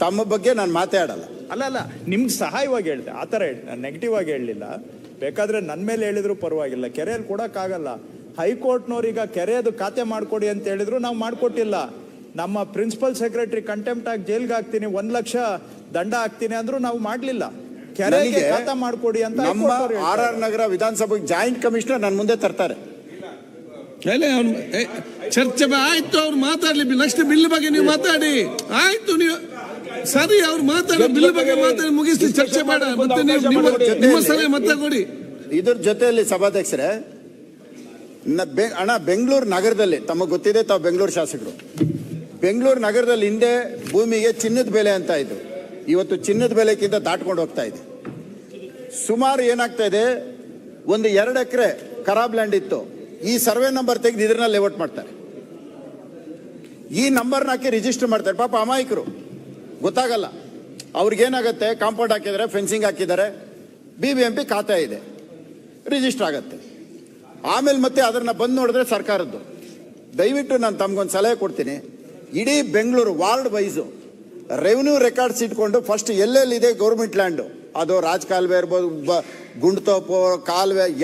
S12: ತಮ್ಮ ಬಗ್ಗೆ ನಾನು ಮಾತಾಡಲ್ಲ.
S2: ಅಲ್ಲ ಅಲ್ಲ ನಿಮ್ಗೆ ಸಹಾಯವಾಗಿ ಹೇಳಿದೆ ಆ ಥರ ಹೇಳಿ ನಾನು ನೆಗೆಟಿವ್ ಆಗಿ ಹೇಳಲಿಲ್ಲ. ಬೇಕಾದ್ರೆ ನನ್ನ ಮೇಲೆ ಹೇಳಿದ್ರು ಪರವಾಗಿಲ್ಲ ಕೆರೆಯಲ್ಲಿ ಕೊಡೋಕ್ಕಾಗಲ್ಲ. ಹೈಕೋರ್ಟ್ನವ್ರೀಗ ಕೆರೆಯದು ಖಾತೆ ಮಾಡ್ಕೊಡಿ ಅಂತ ಹೇಳಿದ್ರು ನಾವು ಮಾಡಿಕೊಟ್ಟಿಲ್ಲ. ನಮ್ಮ ಪ್ರಿನ್ಸಿಪಲ್ ಸೆಕ್ರೆಟರಿ ಕಂಟೆಂಪ್ಟ್ ಆಗಿ ಜೈಲ್ಗೆ ಹಾಕ್ತೀನಿ ಒಂದು ಲಕ್ಷ ದಂಡ ಹಾಕ್ತೀನಿ ಅಂದ್ರು ನಾವು ಮಾಡಲಿಲ್ಲ. ಕೆರೆಗೆ ಖಾತೆ ಮಾಡ್ಕೊಡಿ ಅಂತ
S12: ನಮ್ಮ ಆರ್ ಆರ್ ನಗರ ವಿಧಾನಸಭೆಗೆ ಜಾಯಿಂಟ್ ಕಮಿಷನರ್ ನನ್ನ ಮುಂದೆ ತರ್ತಾರೆ.
S1: ಅಲ್ಲೇ ಅವ್ನು ಏ, ಚರ್ಚೆ ಆಯ್ತು ಅವ್ರು ಮಾತಾಡ್ಲಿ ನೆಕ್ಸ್ಟ್ ಬಿಲ್ ಬಗ್ಗೆ ನೀವು ಮಾತಾಡಿ. ಆಯ್ತು ನೀವು ಸರಿ ಅವ್ರು ಮಾತಾಡಿ ಬಿಲ್ ಬಗ್ಗೆ ಮಾತಾಡಿ ಮುಗಿಸಿ ಚರ್ಚೆ ಮಾಡ. ಮತ್ತೆ ನೀವು ನಿಮ್ಮ ನಿಮ್ಮ ಸಲಹೆ ಮತ್ತೆ ಕೊಡಿ.
S12: ಇದ್ರ ಜೊತೆಯಲ್ಲಿ ಸಭಾಧ್ಯಕ್ಷರೇ ನ- ಅಣ್ಣ ಬೆಂಗಳೂರು ನಗರದಲ್ಲಿ ತಮಗೆ ಗೊತ್ತಿದೆ ತಾವು ಬೆಂಗಳೂರು ಶಾಸಕರು. ಬೆಂಗಳೂರು ನಗರದಲ್ಲಿ ಹಿಂದೆ ಭೂಮಿಗೆ ಚಿನ್ನದ ಬೆಲೆ ಅಂತ ಇತ್ತು ಇವತ್ತು ಚಿನ್ನದ ಬೆಲೆಗಿಂತ ದಾಟ್ಕೊಂಡು ಹೋಗ್ತಾ ಇದೆ. ಸುಮಾರು ಏನಾಗ್ತಾ ಇದೆ ಒಂದು ಎರಡು ಎಕರೆ ಖರಾಬ್ ಲ್ಯಾಂಡ್ ಇತ್ತು. ಈ ಸರ್ವೆ ನಂಬರ್ ತೆಗೆದು ಇದ್ರನ್ನ ಲೇಔಟ್ ಮಾಡ್ತಾರೆ. ಈ ನಂಬರ್ನ ಹಾಕಿ ರಿಜಿಸ್ಟರ್ ಮಾಡ್ತಾರೆ. ಪಾಪ ಅಮಾಯಕರು. ಗೊತ್ತಾಗಲ್ಲ. ಅವ್ರಿಗೇನಾಗುತ್ತೆ ಕಾಂಪೌಂಡ್ ಹಾಕಿದ್ದಾರೆ ಫೆನ್ಸಿಂಗ್ ಹಾಕಿದ್ದಾರೆ ಬಿ ಬಿ ಎಂ ಪಿ ಖಾತೆ ಇದೆ. ರಿಜಿಸ್ಟರ್ ಆಗುತ್ತೆ. ಆಮೇಲೆ ಮತ್ತೆ ಅದನ್ನು ಬಂದು ನೋಡಿದ್ರೆ ಸರ್ಕಾರದ್ದು. ದಯವಿಟ್ಟು ನಾನು ತಮ್ಗೊಂದು ಸಲಹೆ ಕೊಡ್ತೀನಿ. ಇಡೀ Bengaluru ward wise revenue records ಇಟ್ಕೊಂಡು ಫಸ್ಟ್ ಎಲ್ಲೆಲ್ಲಿದೆ ಗೌರ್ಮೆಂಟ್ ಲ್ಯಾಂಡು ಅದು ರಾಜ್ ಕಾಲುವೆ ಇರ್ಬೋದು, ಬ- ಗುಂಡ್ತೋಪು, ಕಾಲುವೆ